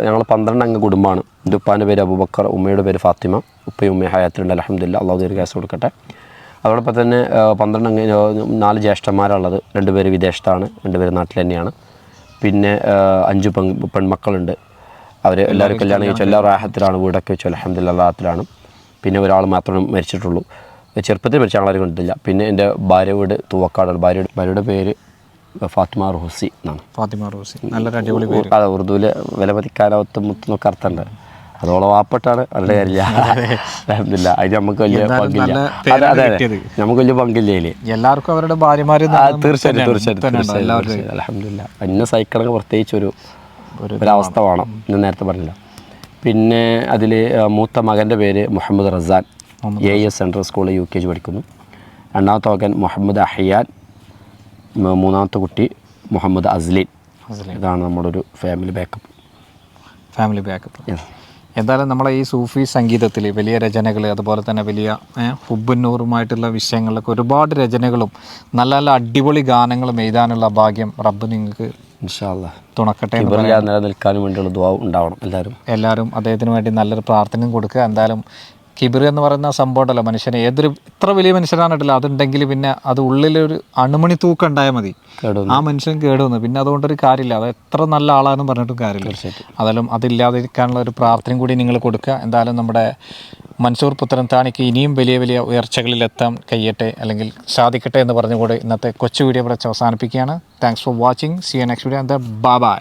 ഞങ്ങൾ പന്ത്രണ്ട് അംഗ കുടുംബമാണ്. എന്റെ ഉപ്പാന്റെ പേര് അബൂബക്കർ ഉമ്മയുടെ പേര് ഫാത്തിമ ഉപ്പയും ഉമ്മയും ഹയാത്തിലുണ്ട് അലഹമ്മദില്ല അള്ളാഹു ദീർഘാസ് കൊടുക്കട്ടെ. അതോടൊപ്പം തന്നെ പന്ത്രണ്ട് അംഗ നാല് ജ്യേഷ്ഠന്മാരുള്ളത്. രണ്ടുപേര് വിദേശത്താണ് രണ്ടുപേര് നാട്ടിൽ തന്നെയാണ്. പിന്നെ അഞ്ച് പെൺ പെൺമക്കളുണ്ട്. അവർ എല്ലാവരും കല്യാണം കഴിച്ചു എല്ലാ റാഹത്തിലാണ് വീടൊക്കെ വെച്ചു അലഹമ്മദില്ല റാഹത്തിലാണ്. പിന്നെ ഒരാൾ മാത്രമേ മരിച്ചിട്ടുള്ളൂ. ചെറുപ്പത്തിൽ മരിച്ച ആളാരും കണ്ടിട്ടില്ല. പിന്നെ എന്റെ ഭാര്യ വീട് തൂവക്കാടാണ് ഭാര്യയുടെ ഭാര്യയുടെ പേര് ഫാത്തിമ റോസി. എന്നാണ് ഫാത്തിമ റോസി. നല്ലൊരു അടിപൊളി പേര്. അതെ ഉറുദുവിൽ വിലമതിക്കാനാവത്ത് മുത്തൊക്കെ അർത്ഥമുണ്ട്. അതോളം വാപ്പട്ടാണ്. അവരുടെ കാര്യമില്ല. അലഹമില്ല അതിന് നമുക്ക് വലിയ പങ്കില്ല. അതെ അതെ അതെ. നമുക്ക് വലിയ പങ്കില്ല അതിൽ. എല്ലാവർക്കും അവരുടെ ഭാര്യമാര് തീർച്ചയായിട്ടും തീർച്ചയായിട്ടും അലഹമില്ല അന്ന സഹിക്കണമെങ്കിൽ പ്രത്യേകിച്ച് ഒരു ഒരവസ്ഥ വേണം. ഞാൻ നേരത്തെ പറഞ്ഞില്ല. പിന്നെ അതിൽ മൂത്ത മകന്റെ പേര് Muhammad Razan. A S central സ്കൂളിൽ യു കെ ജി പഠിക്കുന്നു. രണ്ടാമത്തെ മകൻ മുഹമ്മദ് അഹിയാൻ. മൂന്നാമത്തെ കുട്ടി മുഹമ്മദ് അസ്ലീൻ. ഇതാണ് നമ്മുടെ ഒരു ഫാമിലി ബാക്കപ്പ് ഫാമിലി ബാക്കപ്പ് എന്തായാലും നമ്മളെ ഈ സൂഫി സംഗീതത്തിൽ വലിയ രചനകൾ അതുപോലെ തന്നെ വലിയ ഏഹ്, ഹുബ്ബുന്നൂറുമായിട്ടുള്ള വിഷയങ്ങളിലൊക്കെ ഒരുപാട് രചനകളും നല്ല നല്ല അടിപൊളി ഗാനങ്ങളും എഴുതാനുള്ള ഭാഗ്യം റബ്ബ് നിങ്ങൾക്ക് തുണക്കട്ടെ നിലനിൽക്കാനും വേണ്ടിയുള്ള ദ്വാ ഉണ്ടാവണം എല്ലാവരും. എല്ലാവരും അദ്ദേഹത്തിന് വേണ്ടി നല്ലൊരു പ്രാർത്ഥനയും കൊടുക്കുക. എന്തായാലും കിബിർ എന്ന് പറയുന്ന സംഭവം ഉണ്ടല്ലോ. മനുഷ്യനെ ഏതൊരു ഇത്ര വലിയ മനുഷ്യനാണിട്ടില്ല അതുണ്ടെങ്കിൽ പിന്നെ അത് ഉള്ളിലൊരു അണുമണി തൂക്കം ഉണ്ടായാൽ മതി. ആ മനുഷ്യൻ കേടുവന്നു. പിന്നെ അതുകൊണ്ടൊരു കാര്യമില്ല. അത് എത്ര നല്ല ആളാണെന്ന് പറഞ്ഞിട്ടും കാര്യമില്ല. അതെല്ലാം അതില്ലാതിരിക്കാനുള്ള ഒരു പ്രാർത്ഥനയും കൂടി നിങ്ങൾ കൊടുക്കുക. എന്തായാലും നമ്മുടെ മൻസൂർ പുത്രൻ താണിക്ക് ഇനിയും വലിയ വലിയ ഉയർച്ചകളിലെത്താൻ കഴിയട്ടെ അല്ലെങ്കിൽ സാധിക്കട്ടെ എന്ന് പറഞ്ഞുകൂടി ഇന്നത്തെ കൊച്ചു വീഡിയോ ഇവിടെ അവസാനിപ്പിക്കുകയാണ്. Thanks for watching C N X video bye bye